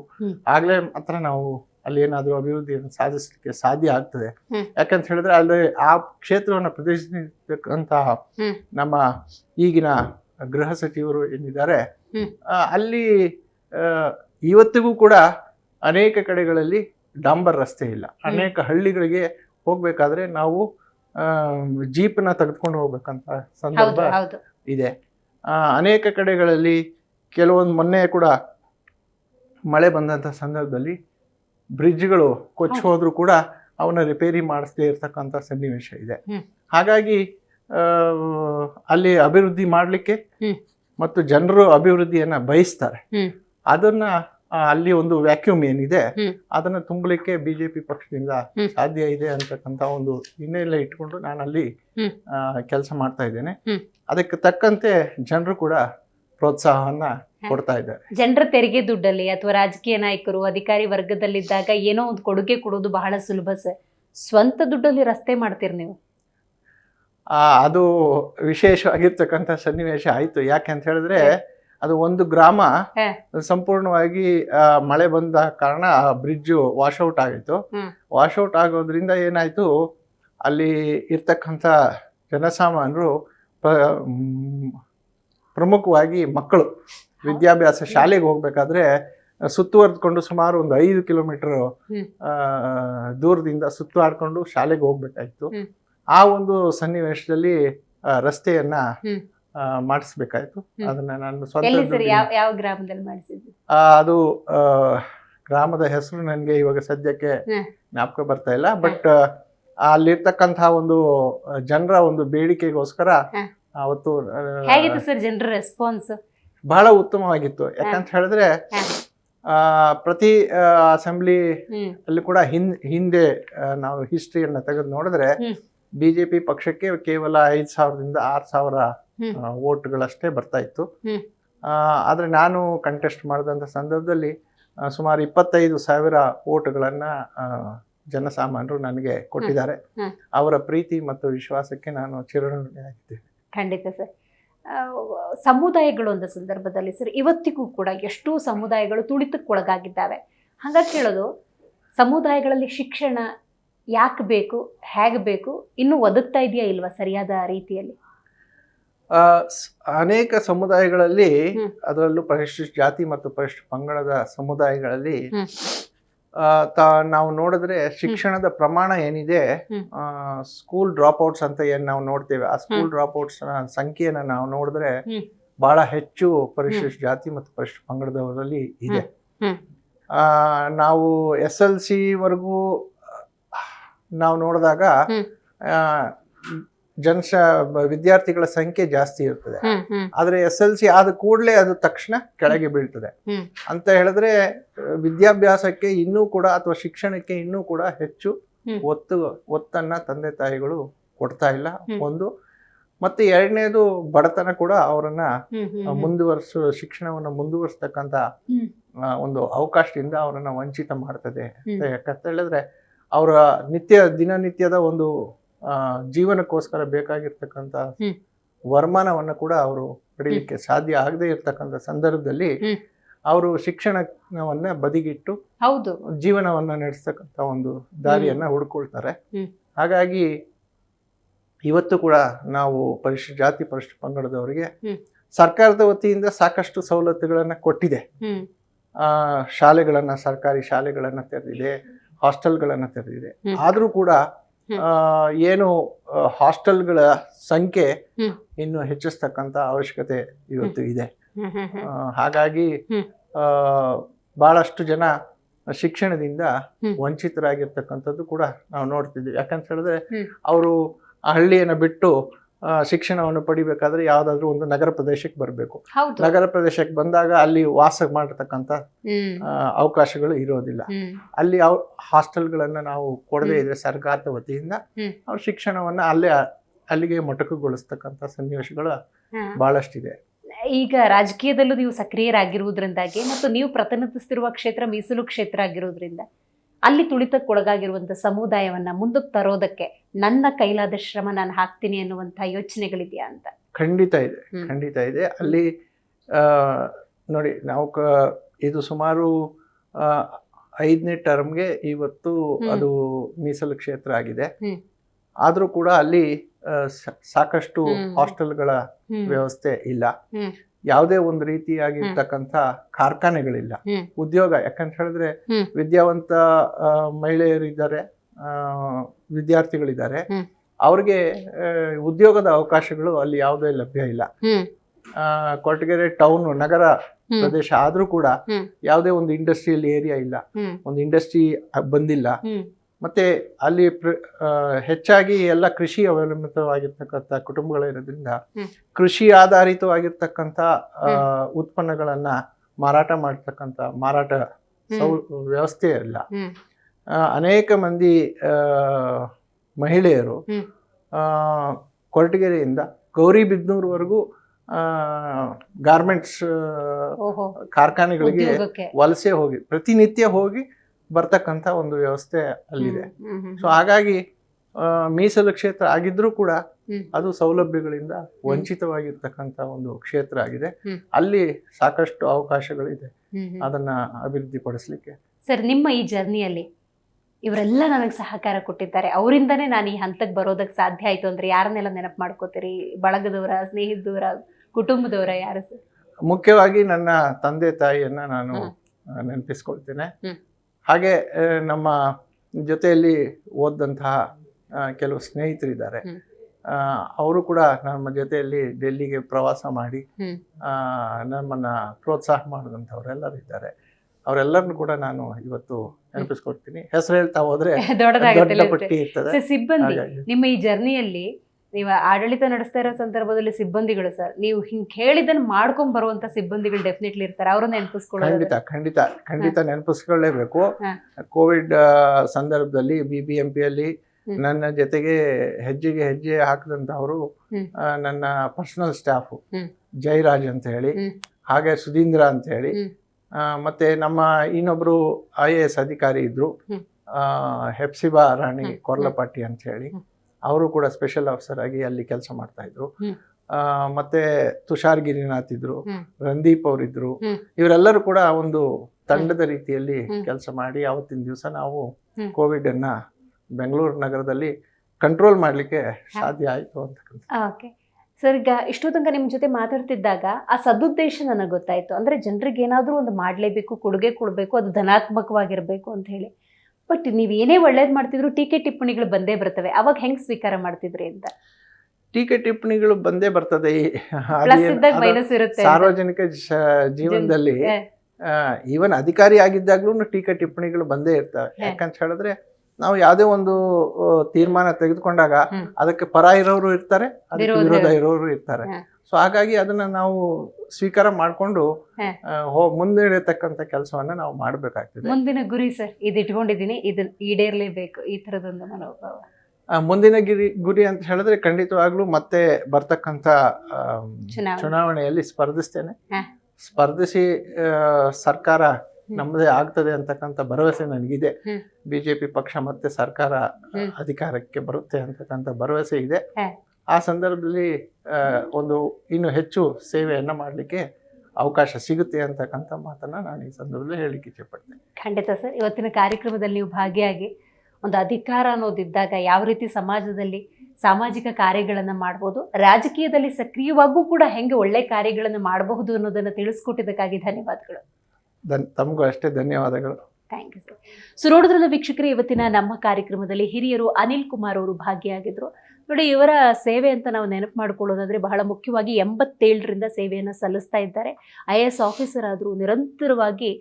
[SPEAKER 3] ಆಗ್ಲೇ ಮಾತ್ರ ನಾವು ಅಲ್ಲಿ ಏನಾದರೂ ಅಭಿವೃದ್ಧಿಯನ್ನು ಸಾಧಿಸಲಿಕ್ಕೆ ಸಾಧ್ಯ ಆಗ್ತದೆ. ಯಾಕಂತ ಹೇಳಿದ್ರೆ ಅಲ್ಲಿ ಆ ಕ್ಷೇತ್ರವನ್ನು ಪ್ರತಿನಿಧಿಸತಕ್ಕಂತಹ ನಮ್ಮ ಈಗಿನ ಗೃಹ ಸಚಿವರು ಏನಿದ್ದಾರೆ ಅಲ್ಲಿ ಇವತ್ತಿಗೂ ಕೂಡ ಅನೇಕ ಕಡೆಗಳಲ್ಲಿ ಡಾಂಬರ್ ರಸ್ತೆ ಇಲ್ಲ. ಅನೇಕ ಹಳ್ಳಿಗಳಿಗೆ ಹೋಗ್ಬೇಕಾದ್ರೆ ನಾವು ಆ, ಜೀಪ್ನ ತೆಗೆದುಕೊಂಡು ಹೋಗ್ಬೇಕಂತ ಸಂದರ್ಭ ಇದೆ. ಆ, ಅನೇಕ ಕಡೆಗಳಲ್ಲಿ ಕೆಲವೊಂದು ಮೊನ್ನೆ ಕೂಡ ಮಳೆ ಬಂದಂಥ ಸಂದರ್ಭದಲ್ಲಿ ಬ್ರಿಡ್ಜ್ಗಳು ಕೊಚ್ಚಿ ಹೋದ್ರೂ ಕೂಡ ಅವನ್ನ ರಿಪೇರಿ ಮಾಡಿಸದೇ ಇರತಕ್ಕಂಥ ಸನ್ನಿವೇಶ ಇದೆ. ಹಾಗಾಗಿ ಅಲ್ಲಿ ಅಭಿವೃದ್ಧಿ ಮಾಡಲಿಕ್ಕೆ ಮತ್ತು ಜನರು ಅಭಿವೃದ್ಧಿಯನ್ನ ಬಯಸ್ತಾರೆ. ಅದನ್ನ ಅಲ್ಲಿ ಒಂದು ವ್ಯಾಕ್ಯೂಮ್ ಏನಿದೆ ಅದನ್ನ ತುಂಬಲಿಕ್ಕೆ ಬಿಜೆಪಿ ಪಕ್ಷದಿಂದ ಸಾಧ್ಯ ಇದೆ ಅಂತಕ್ಕಂಥ ಒಂದು ಹಿನ್ನೆಲೆ ಇಟ್ಕೊಂಡು ನಾನು ಅಲ್ಲಿ. ಕೆಲಸ ಮಾಡ್ತಾ ಇದ್ದೇನೆ. ಅದಕ್ಕೆ ತಕ್ಕಂತೆ ಜನರು ಕೂಡ ಪ್ರೋತ್ಸಾಹವನ್ನ ಕೊಡ್ತಾ ಇದ್ದಾರೆ.
[SPEAKER 1] ಜನರ ತೆರಿಗೆ ದುಡ್ಡಲ್ಲಿ ಅಥವಾ ರಾಜಕೀಯ ನಾಯಕರು ಅಧಿಕಾರಿ ವರ್ಗದಲ್ಲಿದ್ದಾಗ ಏನೋ ಒಂದು ಕೊಡುಗೆ ಕೊಡೋದು ಬಹಳ ಸುಲಭ ಸರ್. ಸ್ವಂತ ದುಡ್ಡಲ್ಲಿ ರಸ್ತೆ ಮಾಡ್ತೀರಿ ನೀವು?
[SPEAKER 3] ಆ, ಅದು ವಿಶೇಷವಾಗಿರ್ತಕ್ಕಂಥ ಸನ್ನಿವೇಶ ಆಯ್ತು. ಯಾಕೆ ಅಂತ ಹೇಳಿದ್ರೆ ಅದು ಒಂದು ಗ್ರಾಮ ಸಂಪೂರ್ಣವಾಗಿ ಮಳೆ ಬಂದ ಕಾರಣ ಆ ಬ್ರಿಡ್ಜ್ ವಾಶ್ಔಟ್ ಆಗಿತ್ತು.
[SPEAKER 1] ವಾಶ್
[SPEAKER 3] ಔಟ್ ಆಗೋದ್ರಿಂದ ಏನಾಯ್ತು ಅಲ್ಲಿ ಇರ್ತಕ್ಕಂಥ ಜನಸಾಮಾನ್ಯರು ಪ್ರ- ಪ್ರಮುಖವಾಗಿ ಮಕ್ಕಳು ವಿದ್ಯಾಭ್ಯಾಸ ಶಾಲೆಗೆ ಹೋಗ್ಬೇಕಾದ್ರೆ ಸುತ್ತುವರೆದುಕೊಂಡು ಸುಮಾರು ಒಂದು ಐದು ಕಿಲೋಮೀಟರ್. ದೂರದಿಂದ ಸುತ್ತಾಡ್ಕೊಂಡು ಶಾಲೆಗೆ ಹೋಗ್ಬೇಕಾಯ್ತು. ಆ ಒಂದು ಸನ್ನಿವೇಶದಲ್ಲಿ ರಸ್ತೆಯನ್ನ ಮಾಡಿಸ್ಬೇಕಾಯ್ತು. ಅದನ್ನ ನಾನು ಸ್ವಂತ ಅದು ಗ್ರಾಮದ ಹೆಸರು ನನಗೆ ಇವಾಗ ಸದ್ಯಕ್ಕೆ. ಜ್ಞಾಪಕ ಬರ್ತಾ ಇಲ್ಲ. ಬಟ್ ಅಲ್ಲಿರ್ತಕ್ಕಂತಹ ಒಂದು ಜನರ ಒಂದು ಬೇಡಿಕೆಗೋಸ್ಕರ ಅವತ್ತು
[SPEAKER 1] ಹೇಗಿತ್ತು ಸರ್ ಜನರ ರೆಸ್ಪಾನ್ಸ್
[SPEAKER 3] ಬಹಳ ಉತ್ತಮವಾಗಿತ್ತು. ಯಾಕಂತ ಹೇಳಿದ್ರೆ ಆ, ಪ್ರತಿ ಅಸೆಂಬ್ಲಿ ಅಲ್ಲಿ ಕೂಡ ಹಿಂದ್ ಹಿಂದೆ ನಾವು ಹಿಸ್ಟ್ರಿಯನ್ನ ತೆಗೆದು ನೋಡಿದ್ರೆ ಬಿಜೆಪಿ ಪಕ್ಷಕ್ಕೆ ಕೇವಲ ಐದ್ ಸಾವಿರದಿಂದ ಆರ್ ಸಾವಿರ ವೋಟ್ಗಳಷ್ಟೇ ಬರ್ತಾ ಇತ್ತು. ಆದ್ರೆ ನಾನು ಕಂಟೆಸ್ಟ್ ಮಾಡಿದಂಥ ಸಂದರ್ಭದಲ್ಲಿ ಸುಮಾರು ಇಪ್ಪತ್ತೈದು ಸಾವಿರ ವೋಟ್ಗಳನ್ನ ಜನಸಾಮಾನ್ಯರು ನನಗೆ ಕೊಟ್ಟಿದ್ದಾರೆ. ಅವರ ಪ್ರೀತಿ ಮತ್ತು ವಿಶ್ವಾಸಕ್ಕೆ ನಾನು ಚಿರಋಣಿಯಾಗಿದ್ದೇನೆ.
[SPEAKER 1] ಖಂಡಿತ ಸರ್. ಸಮುದಾಯಗಳು ಅಂದ ಸಂದರ್ಭದಲ್ಲಿ ಸರ್ ಇವತ್ತಿಗೂ ಕೂಡ ಎಷ್ಟೋ ಸಮುದಾಯಗಳು ತುಳಿತಕ್ಕೊಳಗಾಗಿದ್ದಾವೆ. ಹಾಗಾಗಿ ಕೇಳೋದು ಸಮುದಾಯಗಳಲ್ಲಿ ಶಿಕ್ಷಣ ಯಾಕೆ ಬೇಕು ಹೇಗೆ ಬೇಕು ಇನ್ನೂ ಒದಗ್ತಾ ಇದೆಯಾ ಇಲ್ವಾ ಸರಿಯಾದ ರೀತಿಯಲ್ಲಿ?
[SPEAKER 3] ಅನೇಕ ಸಮುದಾಯಗಳಲ್ಲಿ ಅದರಲ್ಲೂ ಪರಿಶಿಷ್ಟ ಜಾತಿ ಮತ್ತು ಪರಿಶಿಷ್ಟ ಪಂಗಡದ ಸಮುದಾಯಗಳಲ್ಲಿ ನಾವು ನೋಡಿದ್ರೆ ಶಿಕ್ಷಣದ ಪ್ರಮಾಣ ಏನಿದೆ. ಸ್ಕೂಲ್ ಡ್ರಾಪ್ ಔಟ್ಸ್ ಅಂತ ಏನ್ ನಾವು ನೋಡ್ತೇವೆ ಆ ಸ್ಕೂಲ್ ಡ್ರಾಪ್ ಔಟ್ಸ್ ಸಂಖ್ಯೆಯನ್ನ ನಾವು ನೋಡಿದ್ರೆ. ಬಹಳ ಹೆಚ್ಚು ಪರಿಶಿಷ್ಟ ಜಾತಿ ಮತ್ತು ಪರಿಶಿಷ್ಟ ಪಂಗಡದವರಲ್ಲಿ ಇದೆ. ಆ, ನಾವು ಎಸ್ ಎಲ್ ಸಿ ವರೆಗೂ ನಾವು ನೋಡಿದಾಗ ಜನಸ ವಿದ್ಯಾರ್ಥಿಗಳ ಸಂಖ್ಯೆ ಜಾಸ್ತಿ ಇರ್ತದೆ. ಆದ್ರೆ ಎಸ್ ಎಲ್ ಸಿ ಆದ ಕೂಡಲೇ ಅದು ತಕ್ಷಣ ಕೆಳಗೆ ಬೀಳ್ತದೆ. ಅಂತ ಹೇಳಿದ್ರೆ ವಿದ್ಯಾಭ್ಯಾಸಕ್ಕೆ ಇನ್ನೂ ಕೂಡ ಅಥವಾ ಶಿಕ್ಷಣಕ್ಕೆ ಇನ್ನೂ ಕೂಡ ಹೆಚ್ಚು. ಒತ್ತು ಒತ್ತನ್ನ ತಂದೆ ತಾಯಿಗಳು ಕೊಡ್ತಾ ಇಲ್ಲ. ಒಂದು. ಮತ್ತೆ ಎರಡನೇದು ಬಡತನ ಕೂಡ ಅವರನ್ನ
[SPEAKER 1] ಮುಂದುವರ್ಸ ಶಿಕ್ಷಣವನ್ನ
[SPEAKER 3] ಆ,
[SPEAKER 1] ಹ್ಮ್.
[SPEAKER 3] ಮುಂದುವರ್ಸು ಶಿಕ್ಷಣವನ್ನು ಮುಂದುವರಿಸ್ತಕ್ಕಂಥ ಒಂದು ಅವಕಾಶದಿಂದ ಅವರನ್ನ ವಂಚಿತ ಮಾಡ್ತದೆ. ಯಾಕಂತ ಹೇಳಿದ್ರೆ ಅವರ ನಿತ್ಯ ದಿನನಿತ್ಯದ ಒಂದು ಜೀವನಕ್ಕೋಸ್ಕರ ಬೇಕಾಗಿರ್ತಕ್ಕಂಥ. ವರಮಾನವನ್ನು ಕೂಡ ಅವರು ಪಡೀಲಿಕ್ಕೆ ಸಾಧ್ಯ ಆಗದೆ ಇರತಕ್ಕಂಥ ಸಂದರ್ಭದಲ್ಲಿ. ಅವರು ಶಿಕ್ಷಣವನ್ನ ಬದಿಗಿಟ್ಟು
[SPEAKER 1] ಹೌದು.
[SPEAKER 3] ಜೀವನವನ್ನ ನಡೆಸ್ತಕ್ಕಂಥ ಒಂದು ದಾರಿಯನ್ನ ಹುಡ್ಕೊಳ್ತಾರೆ. ಹಾಗಾಗಿ ಇವತ್ತು ಕೂಡ ನಾವು ಪರಿಶಿಷ್ಟ ಜಾತಿ ಪರಿಶಿಷ್ಟ ಪಂಗಡದವರಿಗೆ ಸರ್ಕಾರದ ವತಿಯಿಂದ ಸಾಕಷ್ಟು ಸವಲತ್ತುಗಳನ್ನ ಕೊಟ್ಟಿದೆ. ಆ, ಶಾಲೆಗಳನ್ನ ಸರ್ಕಾರಿ ಶಾಲೆಗಳನ್ನ ತೆರೆದಿದೆ ಹಾಸ್ಟೆಲ್ಗಳನ್ನ ತೆರೆದಿದೆ. ಆದರೂ ಕೂಡ ಏನು ಹಾಸ್ಟೆಲ್ಗಳ ಸಂಖ್ಯೆ. ಇನ್ನು ಹೆಚ್ಚಿಸ್ತಕ್ಕಂತ ಅವಶ್ಯಕತೆ ಇವತ್ತು ಇದೆ ಹಾಗಾಗಿ ಆ, ಬಹಳಷ್ಟು ಜನ ಶಿಕ್ಷಣದಿಂದ. ವಂಚಿತರಾಗಿರ್ತಕ್ಕಂಥದ್ದು ಕೂಡ ನಾವು ನೋಡ್ತಿದ್ವಿ ಯಾಕಂತ ಹೇಳಿದ್ರೆ. ಅವರು ಆ ಹಳ್ಳಿಯನ್ನು ಬಿಟ್ಟು ಶಿಕ್ಷಣವನ್ನು ಪಡಿಬೇಕಾದ್ರೆ ಯಾವ್ದಾದ್ರು ಒಂದು ನಗರ ಪ್ರದೇಶಕ್ಕೆ ಬರಬೇಕು. ನಗರ ಪ್ರದೇಶಕ್ಕೆ ಬಂದಾಗ ಅಲ್ಲಿ ವಾಸ ಮಾಡಿರ್ತಕ್ಕಂಥ ಅವಕಾಶಗಳು ಇರೋದಿಲ್ಲ. ಅಲ್ಲಿ ಹಾಸ್ಟೆಲ್ ಹಾಸ್ಟೆಲ್ಗಳನ್ನ ನಾವು ಕೊಡದೇ ಇದ್ರೆ ಸರ್ಕಾರದ ವತಿಯಿಂದ ಅವ್ರ ಶಿಕ್ಷಣವನ್ನ ಅಲ್ಲೇ ಅಲ್ಲಿಗೆ ಮೊಟಕುಗೊಳಿಸ್ತಕ್ಕಂಥ ಸನ್ನಿವೇಶಗಳು. ಬಹಳಷ್ಟಿದೆ
[SPEAKER 1] ಈಗ ರಾಜಕೀಯದಲ್ಲೂ ನೀವು ಸಕ್ರಿಯರಾಗಿರುವುದರಿಂದಾಗಿ ಮತ್ತು ನೀವು ಪ್ರತಿನಿಧಿಸ್ತಿರುವ ಕ್ಷೇತ್ರ ಮೀಸಲು ಕ್ಷೇತ್ರ ಆಗಿರೋದ್ರಿಂದ ಅಲ್ಲಿ ತುಳಿತಕ್ಕೊಳಗಾಗಿರುವಂಥ ಸಮುದಾಯವನ್ನು ಮುಂದಕ್ಕೆ ತರೋದಕ್ಕೆ ನನ್ನ ಕೈಲಾದ ಶ್ರಮ ನಾನು ಹಾಕ್ತೀನಿ ಅನ್ನುವಂಥ ಯೋಚನೆಗಳಿದೆಯಾ ಅಂತ?
[SPEAKER 3] ಖಂಡಿತ ಇದೆ ಖಂಡಿತ ಇದೆ. ಅಲ್ಲಿ ನೋಡಿ ನಾವು ಕ ಇದು ಸುಮಾರು ಐದನೇ ಟರ್ಮ್ಗೆ ಇವತ್ತು ಅದು ಮೀಸಲು ಕ್ಷೇತ್ರ ಆಗಿದೆ. ಆದರೂ ಕೂಡ ಅಲ್ಲಿ ಸಾಕಷ್ಟು ಹಾಸ್ಟೆಲ್ಗಳ ವ್ಯವಸ್ಥೆ ಇಲ್ಲ. ಯಾವುದೇ ಒಂದು ರೀತಿಯಾಗಿರ್ತಕ್ಕಂಥ ಕಾರ್ಖಾನೆಗಳಿಲ್ಲ. ಉದ್ಯೋಗ ಯಾಕಂತ ಹೇಳಿದ್ರೆ ವಿದ್ಯಾವಂತ ಮಹಿಳೆಯರಿದ್ದಾರೆ ವಿದ್ಯಾರ್ಥಿಗಳಿದ್ದಾರೆ. ಅವ್ರಿಗೆ ಉದ್ಯೋಗದ ಅವಕಾಶಗಳು ಅಲ್ಲಿ ಯಾವುದೇ ಲಭ್ಯ ಇಲ್ಲ. ಕೊಟ್ಟಗೆರೆ ಕೊರಟಗೆರೆ ಟೌನ್ ನಗರ ಪ್ರದೇಶ ಆದ್ರೂ ಕೂಡ ಯಾವುದೇ ಒಂದು ಇಂಡಸ್ಟ್ರಿಯಲ್ ಏರಿಯಾ ಇಲ್ಲ. ಒಂದು ಇಂಡಸ್ಟ್ರಿ ಬಂದಿಲ್ಲ. ಮತ್ತೆ ಅಲ್ಲಿ ಪ್ರ- ಹೆಚ್ಚಾಗಿ ಎಲ್ಲ ಕೃಷಿ ಅವಲಂಬಿತವಾಗಿರ್ತಕ್ಕಂಥ ಕುಟುಂಬಗಳಿರೋದ್ರಿಂದ. ಕೃಷಿ ಆಧಾರಿತವಾಗಿರ್ತಕ್ಕಂಥ ಉತ್ಪನ್ನಗಳನ್ನು ಮಾರಾಟ ಮಾಡ್ತಕ್ಕಂಥ ಮಾರಾಟ ಸೌ ವ್ಯವಸ್ಥೆ ಇಲ್ಲ. ಅನೇಕ ಮಂದಿ ಮಹಿಳೆಯರು ಕೊರಟಗೆರೆಯಿಂದ ಗೌರಿಬಿದ್ನೂರ್ವರೆಗೂ ಗಾರ್ಮೆಂಟ್ಸ್ ಕಾರ್ಖಾನೆಗಳಿಗೆ ವಲಸೆ ಹೋಗಿ ಪ್ರತಿನಿತ್ಯ ಹೋಗಿ ಬರ್ತಕ್ಕಂಥ ಒಂದು ವ್ಯವಸ್ಥೆ ಅಲ್ಲಿದೆ. ಸೊ ಹಾಗಾಗಿ ಮೀಸಲು ಕ್ಷೇತ್ರ ಆಗಿದ್ರೂ ಕೂಡ ಅದು ಸೌಲಭ್ಯಗಳಿಂದ ವಂಚಿತವಾಗಿರ್ತಕ್ಕಂಥ ಒಂದು ಕ್ಷೇತ್ರ ಆಗಿದೆ. ಅಲ್ಲಿ ಸಾಕಷ್ಟು ಅವಕಾಶಗಳಿದೆ. ಅದನ್ನ ಅಭಿವೃದ್ಧಿ ಅಭಿವೃದ್ಧಿಪಡಿಸ್ಲಿಕ್ಕೆ.
[SPEAKER 1] ಸರ್ ನಿಮ್ಮ ಈ ಜರ್ನಿಯಲ್ಲಿ ಇವರೆಲ್ಲ ನನಗೆ ಸಹಕಾರ ಕೊಟ್ಟಿದ್ದಾರೆ. ಅವರಿಂದನೇ ನಾನು ಈ ಹಂತಕ್ಕೆ ಬರೋದಕ್ಕೆ ಸಾಧ್ಯ ಆಯ್ತು ಅಂದ್ರೆ ಯಾರನ್ನೆಲ್ಲ ನೆನಪು ಮಾಡ್ಕೋತೀರಿ? ಬಳಗದವರ ಸ್ನೇಹಿತದವರ ಕುಟುಂಬದವರ ಯಾರು ಸರ್?
[SPEAKER 3] ಮುಖ್ಯವಾಗಿ ನನ್ನ ತಂದೆ ತಾಯಿಯನ್ನ ನಾನು ನೆನಪಿಸ್ಕೊಳ್ತೇನೆ. ಹಾಗೆ ನಮ್ಮ ಜೊತೆಯಲ್ಲಿ ಓದಂತಹ ಕೆಲವು ಸ್ನೇಹಿತರಿದ್ದಾರೆ. ಅವರು ಕೂಡ ನಮ್ಮ ಜೊತೆಯಲ್ಲಿ ಡೆಲ್ಲಿಗೆ ಪ್ರವಾಸ ಮಾಡಿ ನಮ್ಮನ್ನ ಪ್ರೋತ್ಸಾಹ ಮಾಡಿದಂಥವರೆಲ್ಲರೂ ಇದ್ದಾರೆ. ಅವರೆಲ್ಲರನ್ನು ಕೂಡ ನಾನು ಇವತ್ತು ನೆನಪಿಸ್ಕೊಡ್ತೀನಿ. ಹೆಸರು ಹೇಳ್ತಾ ಹೋದ್ರೆ
[SPEAKER 1] ಸಿಬ್ಬಂದಿ ನಿಮ್ಮ ಈ ಜರ್ನಿಯಲ್ಲಿ ನೀವು ಆಡಳಿತ ನಡೆಸ್ತಾ ಇರೋ ಸಂದರ್ಭದಲ್ಲಿ ಸಿಬ್ಬಂದಿಗಳು ಸರ್ ನೀವು ಹಿಂಗ್ ಹೇಳಿದ್ದನ್ನು ಮಾಡ್ಕೊಂಡ್ ಬರುವಂತ ಸಿಬ್ಬಂದಿಗಳು ಡೆಫಿನೆಟ್ಲಿ ಇರ್ತಾರೆ. ಅವ್ರನ್ನ ನೆನಪಿಸ್ಕೊಳ್ಳಿ
[SPEAKER 3] ಖಂಡಿತ ಖಂಡಿತ ಖಂಡಿತ ನೆನಪಿಸ್ಕೊಳ್ಳೇಬೇಕು. ಕೋವಿಡ್ ಸಂದರ್ಭದಲ್ಲಿ ಬಿ ಬಿ ಎಂ ಪಿಯಲ್ಲಿ. ನನ್ನ ಜೊತೆಗೆ ಹೆಜ್ಜೆಗೆ ಹೆಜ್ಜೆ ಹಾಕಿದಂಥವರು. ನನ್ನ ಪರ್ಸನಲ್ ಸ್ಟಾಫು
[SPEAKER 1] ಜೈರಾಜ್
[SPEAKER 3] ಜಯರಾಜ್ ಅಂತ ಹೇಳಿ ಹಾಗೆ ಸುಧೀಂದ್ರ ಅಂತ ಹೇಳಿ ಮತ್ತೆ ನಮ್ಮ ಇನ್ನೊಬ್ರು ಐ ಎ ಎಸ್ ಅಧಿಕಾರಿ ಇದ್ರು ಹೆಪ್ಸಿಬಾ ರಾಣಿ. ಕೊರ್ಲಪಾಟಿ ಅಂತ ಹೇಳಿ. ಅವರು ಕೂಡ ಸ್ಪೆಷಲ್ ಆಫೀಸರ್ ಆಗಿ ಅಲ್ಲಿ ಕೆಲಸ ಮಾಡ್ತಾ ಇದ್ರು. ಆ, ಮತ್ತೆ ತುಷಾರ್ ಗಿರಿನಾಥ್ ಇದ್ರು. ರಂದೀಪ್ ಅವರಿದ್ರು ಇವರೆಲ್ಲರೂ ಕೂಡ ಒಂದು ತಂಡದ ರೀತಿಯಲ್ಲಿ. ಕೆಲಸ ಮಾಡಿ ಅವತ್ತಿನ ದಿವಸ ನಾವು ಕೋವಿಡ್ ಅನ್ನ ಬೆಂಗಳೂರು ನಗರದಲ್ಲಿ ಕಂಟ್ರೋಲ್ ಮಾಡ್ಲಿಕ್ಕೆ ಸಾಧ್ಯ ಆಯ್ತು ಅಂತ
[SPEAKER 1] ಓಕೆ ಸರ್ ಈಗ ಇಷ್ಟು ತನಕ ನಿಮ್ಮ ಜೊತೆ ಮಾತಾಡ್ತಿದ್ದಾಗ ಆ ಸದುದ್ದೇಶ ನನಗೆ ಗೊತ್ತಾಯ್ತು. ಅಂದ್ರೆ ಜನರಿಗೆ ಏನಾದರೂ ಒಂದು ಮಾಡಲೇಬೇಕು ಕೊಡುಗೆ ಕೊಡಬೇಕು ಅದು ಧನಾತ್ಮಕವಾಗಿರಬೇಕು ಅಂತ ಹೇಳಿ. ಬಟ್ ನೀವು ಏನೇ ಒಳ್ಳೇದು ಮಾಡ್ತಿದ್ರು ಟೀಕೆ ಟಿಪ್ಪಣಿಗಳು ಬಂದೇ ಬರ್ತವೆ ಅವಾಗ ಹೆಂಗ್ ಸ್ವೀಕಾರ ಮಾಡ್ತಿದ್ರಿ ಅಂತ
[SPEAKER 3] ಟೀಕೆ ಟಿಪ್ಪಣಿಗಳು ಬಂದೇ ಬರ್ತದೆ ಸಾರ್ವಜನಿಕ ಜೀವನದಲ್ಲಿ. ಈವನ್ ಅಧಿಕಾರಿ ಆಗಿದ್ದಾಗ್ಲೂ ಟೀಕೆ ಟಿಪ್ಪಣಿಗಳು ಬಂದೇ ಇರ್ತವೆ. ಯಾಕಂತ ಹೇಳಿದ್ರೆ ನಾವು ಯಾವುದೇ ಒಂದು ತೀರ್ಮಾನ ತೆಗೆದುಕೊಂಡಾಗ. ಅದಕ್ಕೆ ಪರ ಇರೋರು ಇರ್ತಾರೆ ಅದಕ್ಕೆ
[SPEAKER 1] ವಿರೋಧ ಇರೋರು.
[SPEAKER 3] ಇರ್ತಾರೆ. ಸೊ ಹಾಗಾಗಿ ಅದನ್ನ ನಾವು ಸ್ವೀಕಾರ ಮಾಡಿಕೊಂಡು. ಮುಂದೆ ಇರತಕ್ಕಂಥ ಕೆಲಸವನ್ನ ನಾವು ಮಾಡಬೇಕಾಗ್ತದೆ.
[SPEAKER 1] ಮುಂದಿನ ಗುರಿ ಸರ್ ಇದು ಇಟ್ಕೊಂಡಿದ್ದೀನಿ ಇದನ್ನ ಈಡೇರ್ಲೇಬೇಕು ಈ ತರದೊಂದು ಮನೋಭಾವ.
[SPEAKER 3] ಮುಂದಿನ ಗಿರಿ ಗುರಿ ಅಂತ ಹೇಳಿದ್ರೆ ಖಂಡಿತವಾಗ್ಲೂ ಮತ್ತೆ ಬರ್ತಕ್ಕಂಥ ಚುನಾವಣೆಯಲ್ಲಿ ಸ್ಪರ್ಧಿಸ್ತೇನೆ. ಸ್ಪರ್ಧಿಸಿ ಸರ್ಕಾರ ನಮ್ಮದೇ ಆಗ್ತದೆ ಅಂತಕ್ಕಂಥ ಭರವಸೆ ನನಗಿದೆ. ಬಿಜೆಪಿ ಪಕ್ಷ ಮತ್ತೆ ಸರ್ಕಾರ ಅಧಿಕಾರಕ್ಕೆ ಬರುತ್ತೆ ಅಂತಕ್ಕಂಥ ಭರವಸೆ ಇದೆ. ಆ ಸಂದರ್ಭದಲ್ಲಿ ಒಂದು ಇನ್ನು ಹೆಚ್ಚು ಸೇವೆಯನ್ನು ಮಾಡಲಿಕ್ಕೆ ಅವಕಾಶ ಸಿಗುತ್ತೆ ಅಂತಕ್ಕಂಥ ಮಾತನ್ನು ನಾನು ಈ ಸಂದರ್ಭದಲ್ಲಿ ಹೇಳಲಿಕ್ಕೆ ಇಚ್ಛೆಪಡ್ತೇನೆ
[SPEAKER 1] ಖಂಡಿತ ಸರ್. ಇವತ್ತಿನ ಕಾರ್ಯಕ್ರಮದಲ್ಲಿ ನೀವು ಭಾಗಿಯಾಗಿ ಒಂದು ಅಧಿಕಾರ ಅನ್ನೋದಿದ್ದಾಗ ಯಾವ ರೀತಿ ಸಮಾಜದಲ್ಲಿ ಸಾಮಾಜಿಕ ಕಾರ್ಯಗಳನ್ನು ಮಾಡ್ಬೋದು ರಾಜಕೀಯದಲ್ಲಿ ಸಕ್ರಿಯವಾಗೂ ಕೂಡ ಹೆಂಗೆ ಒಳ್ಳೆ ಕಾರ್ಯಗಳನ್ನು ಮಾಡಬಹುದು ಅನ್ನೋದನ್ನು ತಿಳಿಸ್ಕೊಟ್ಟಿದ್ದಕ್ಕಾಗಿ ಧನ್ಯವಾದಗಳು.
[SPEAKER 3] ಧನ್ ತಮಗೂ ಅಷ್ಟೇ ಧನ್ಯವಾದಗಳು.
[SPEAKER 1] Thank you sir. ಸೊ ನೋಡಿದ್ರಲ್ಲ ವೀಕ್ಷಕರೇ ಇವತ್ತಿನ ನಮ್ಮ ಕಾರ್ಯಕ್ರಮದಲ್ಲಿ ಹಿರಿಯರು ಅನಿಲ್ ಕುಮಾರ್ ಅವರು ಭಾಗಿಯಾಗಿದ್ರು. ನೋಡಿ, ಇವರ ಸೇವೆ ಅಂತ ನಾವು ನೆನಪು ಮಾಡ್ಕೊಳ್ಳೋದಾದ್ರೆ ಬಹಳ ಮುಖ್ಯವಾಗಿ ಎಂಬತ್ತೇಳರಿಂದ ಸೇವೆಯನ್ನು ಸಲ್ಲಿಸ್ತಾ ಇದ್ದಾರೆ. ಐ ಎ ಎಸ್ ಆಫೀಸರ್ ಆದರೂ ನಿರಂತರವಾಗಿ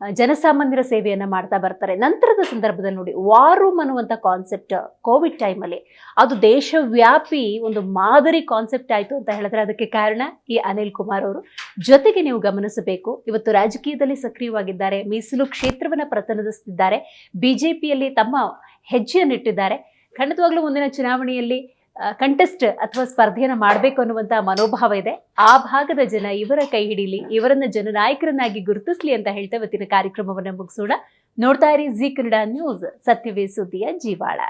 [SPEAKER 1] ಜನಸಾಮಾನ್ಯರ ಸೇವೆಯನ್ನು ಮಾಡ್ತಾ ಬರ್ತಾರೆ. ನಂತರದ ಸಂದರ್ಭದಲ್ಲಿ ನೋಡಿ ವಾರ್ ರೂಮ್ ಅನ್ನುವಂಥ ಕಾನ್ಸೆಪ್ಟ್ ಕೋವಿಡ್ ಟೈಮಲ್ಲಿ ಅದು ದೇಶವ್ಯಾಪಿ ಒಂದು ಮಾದರಿ ಕಾನ್ಸೆಪ್ಟ್ ಆಯಿತು ಅಂತ ಹೇಳಿದ್ರೆ ಅದಕ್ಕೆ ಕಾರಣ ಈ ಅನಿಲ್ ಕುಮಾರ್ ಅವರು. ಜೊತೆಗೆ ನೀವು ಗಮನಿಸಬೇಕು, ಇವತ್ತು ರಾಜಕೀಯದಲ್ಲಿ ಸಕ್ರಿಯವಾಗಿದ್ದಾರೆ, ಮೀಸಲು ಕ್ಷೇತ್ರವನ್ನು ಪ್ರತಿನಿಧಿಸುತ್ತಿದ್ದಾರೆ ಪಿಯಲ್ಲಿ ತಮ್ಮ ಹೆಜ್ಜೆಯನ್ನಿಟ್ಟಿದ್ದಾರೆ. ಖಂಡಿತವಾಗ್ಲೂ ಮುಂದಿನ ಚುನಾವಣೆಯಲ್ಲಿ ಕಂಟೆಸ್ಟ್ ಅಥವಾ ಸ್ಪರ್ಧೆಯನ್ನು ಮಾಡಬೇಕು ಅನ್ನುವಂಥ ಮನೋಭಾವ ಇದೆ. ಆ ಭಾಗದ ಜನ ಇವರ ಕೈ ಹಿಡೀಲಿ, ಇವರನ್ನ ಜನನಾಯಕರನ್ನಾಗಿ ಗುರುತಿಸ್ಲಿ ಅಂತ ಹೇಳ್ತಾ ಇವತ್ತಿನ ಕಾರ್ಯಕ್ರಮವನ್ನು ಮುಗಿಸೋಣ. ನೋಡ್ತಾ ಇರಿ ಜಿ ಕನ್ನಡ ನ್ಯೂಸ್ ಸತ್ಯವೇ ಸುದ್ದಿಯ ಜೀವಾಳ.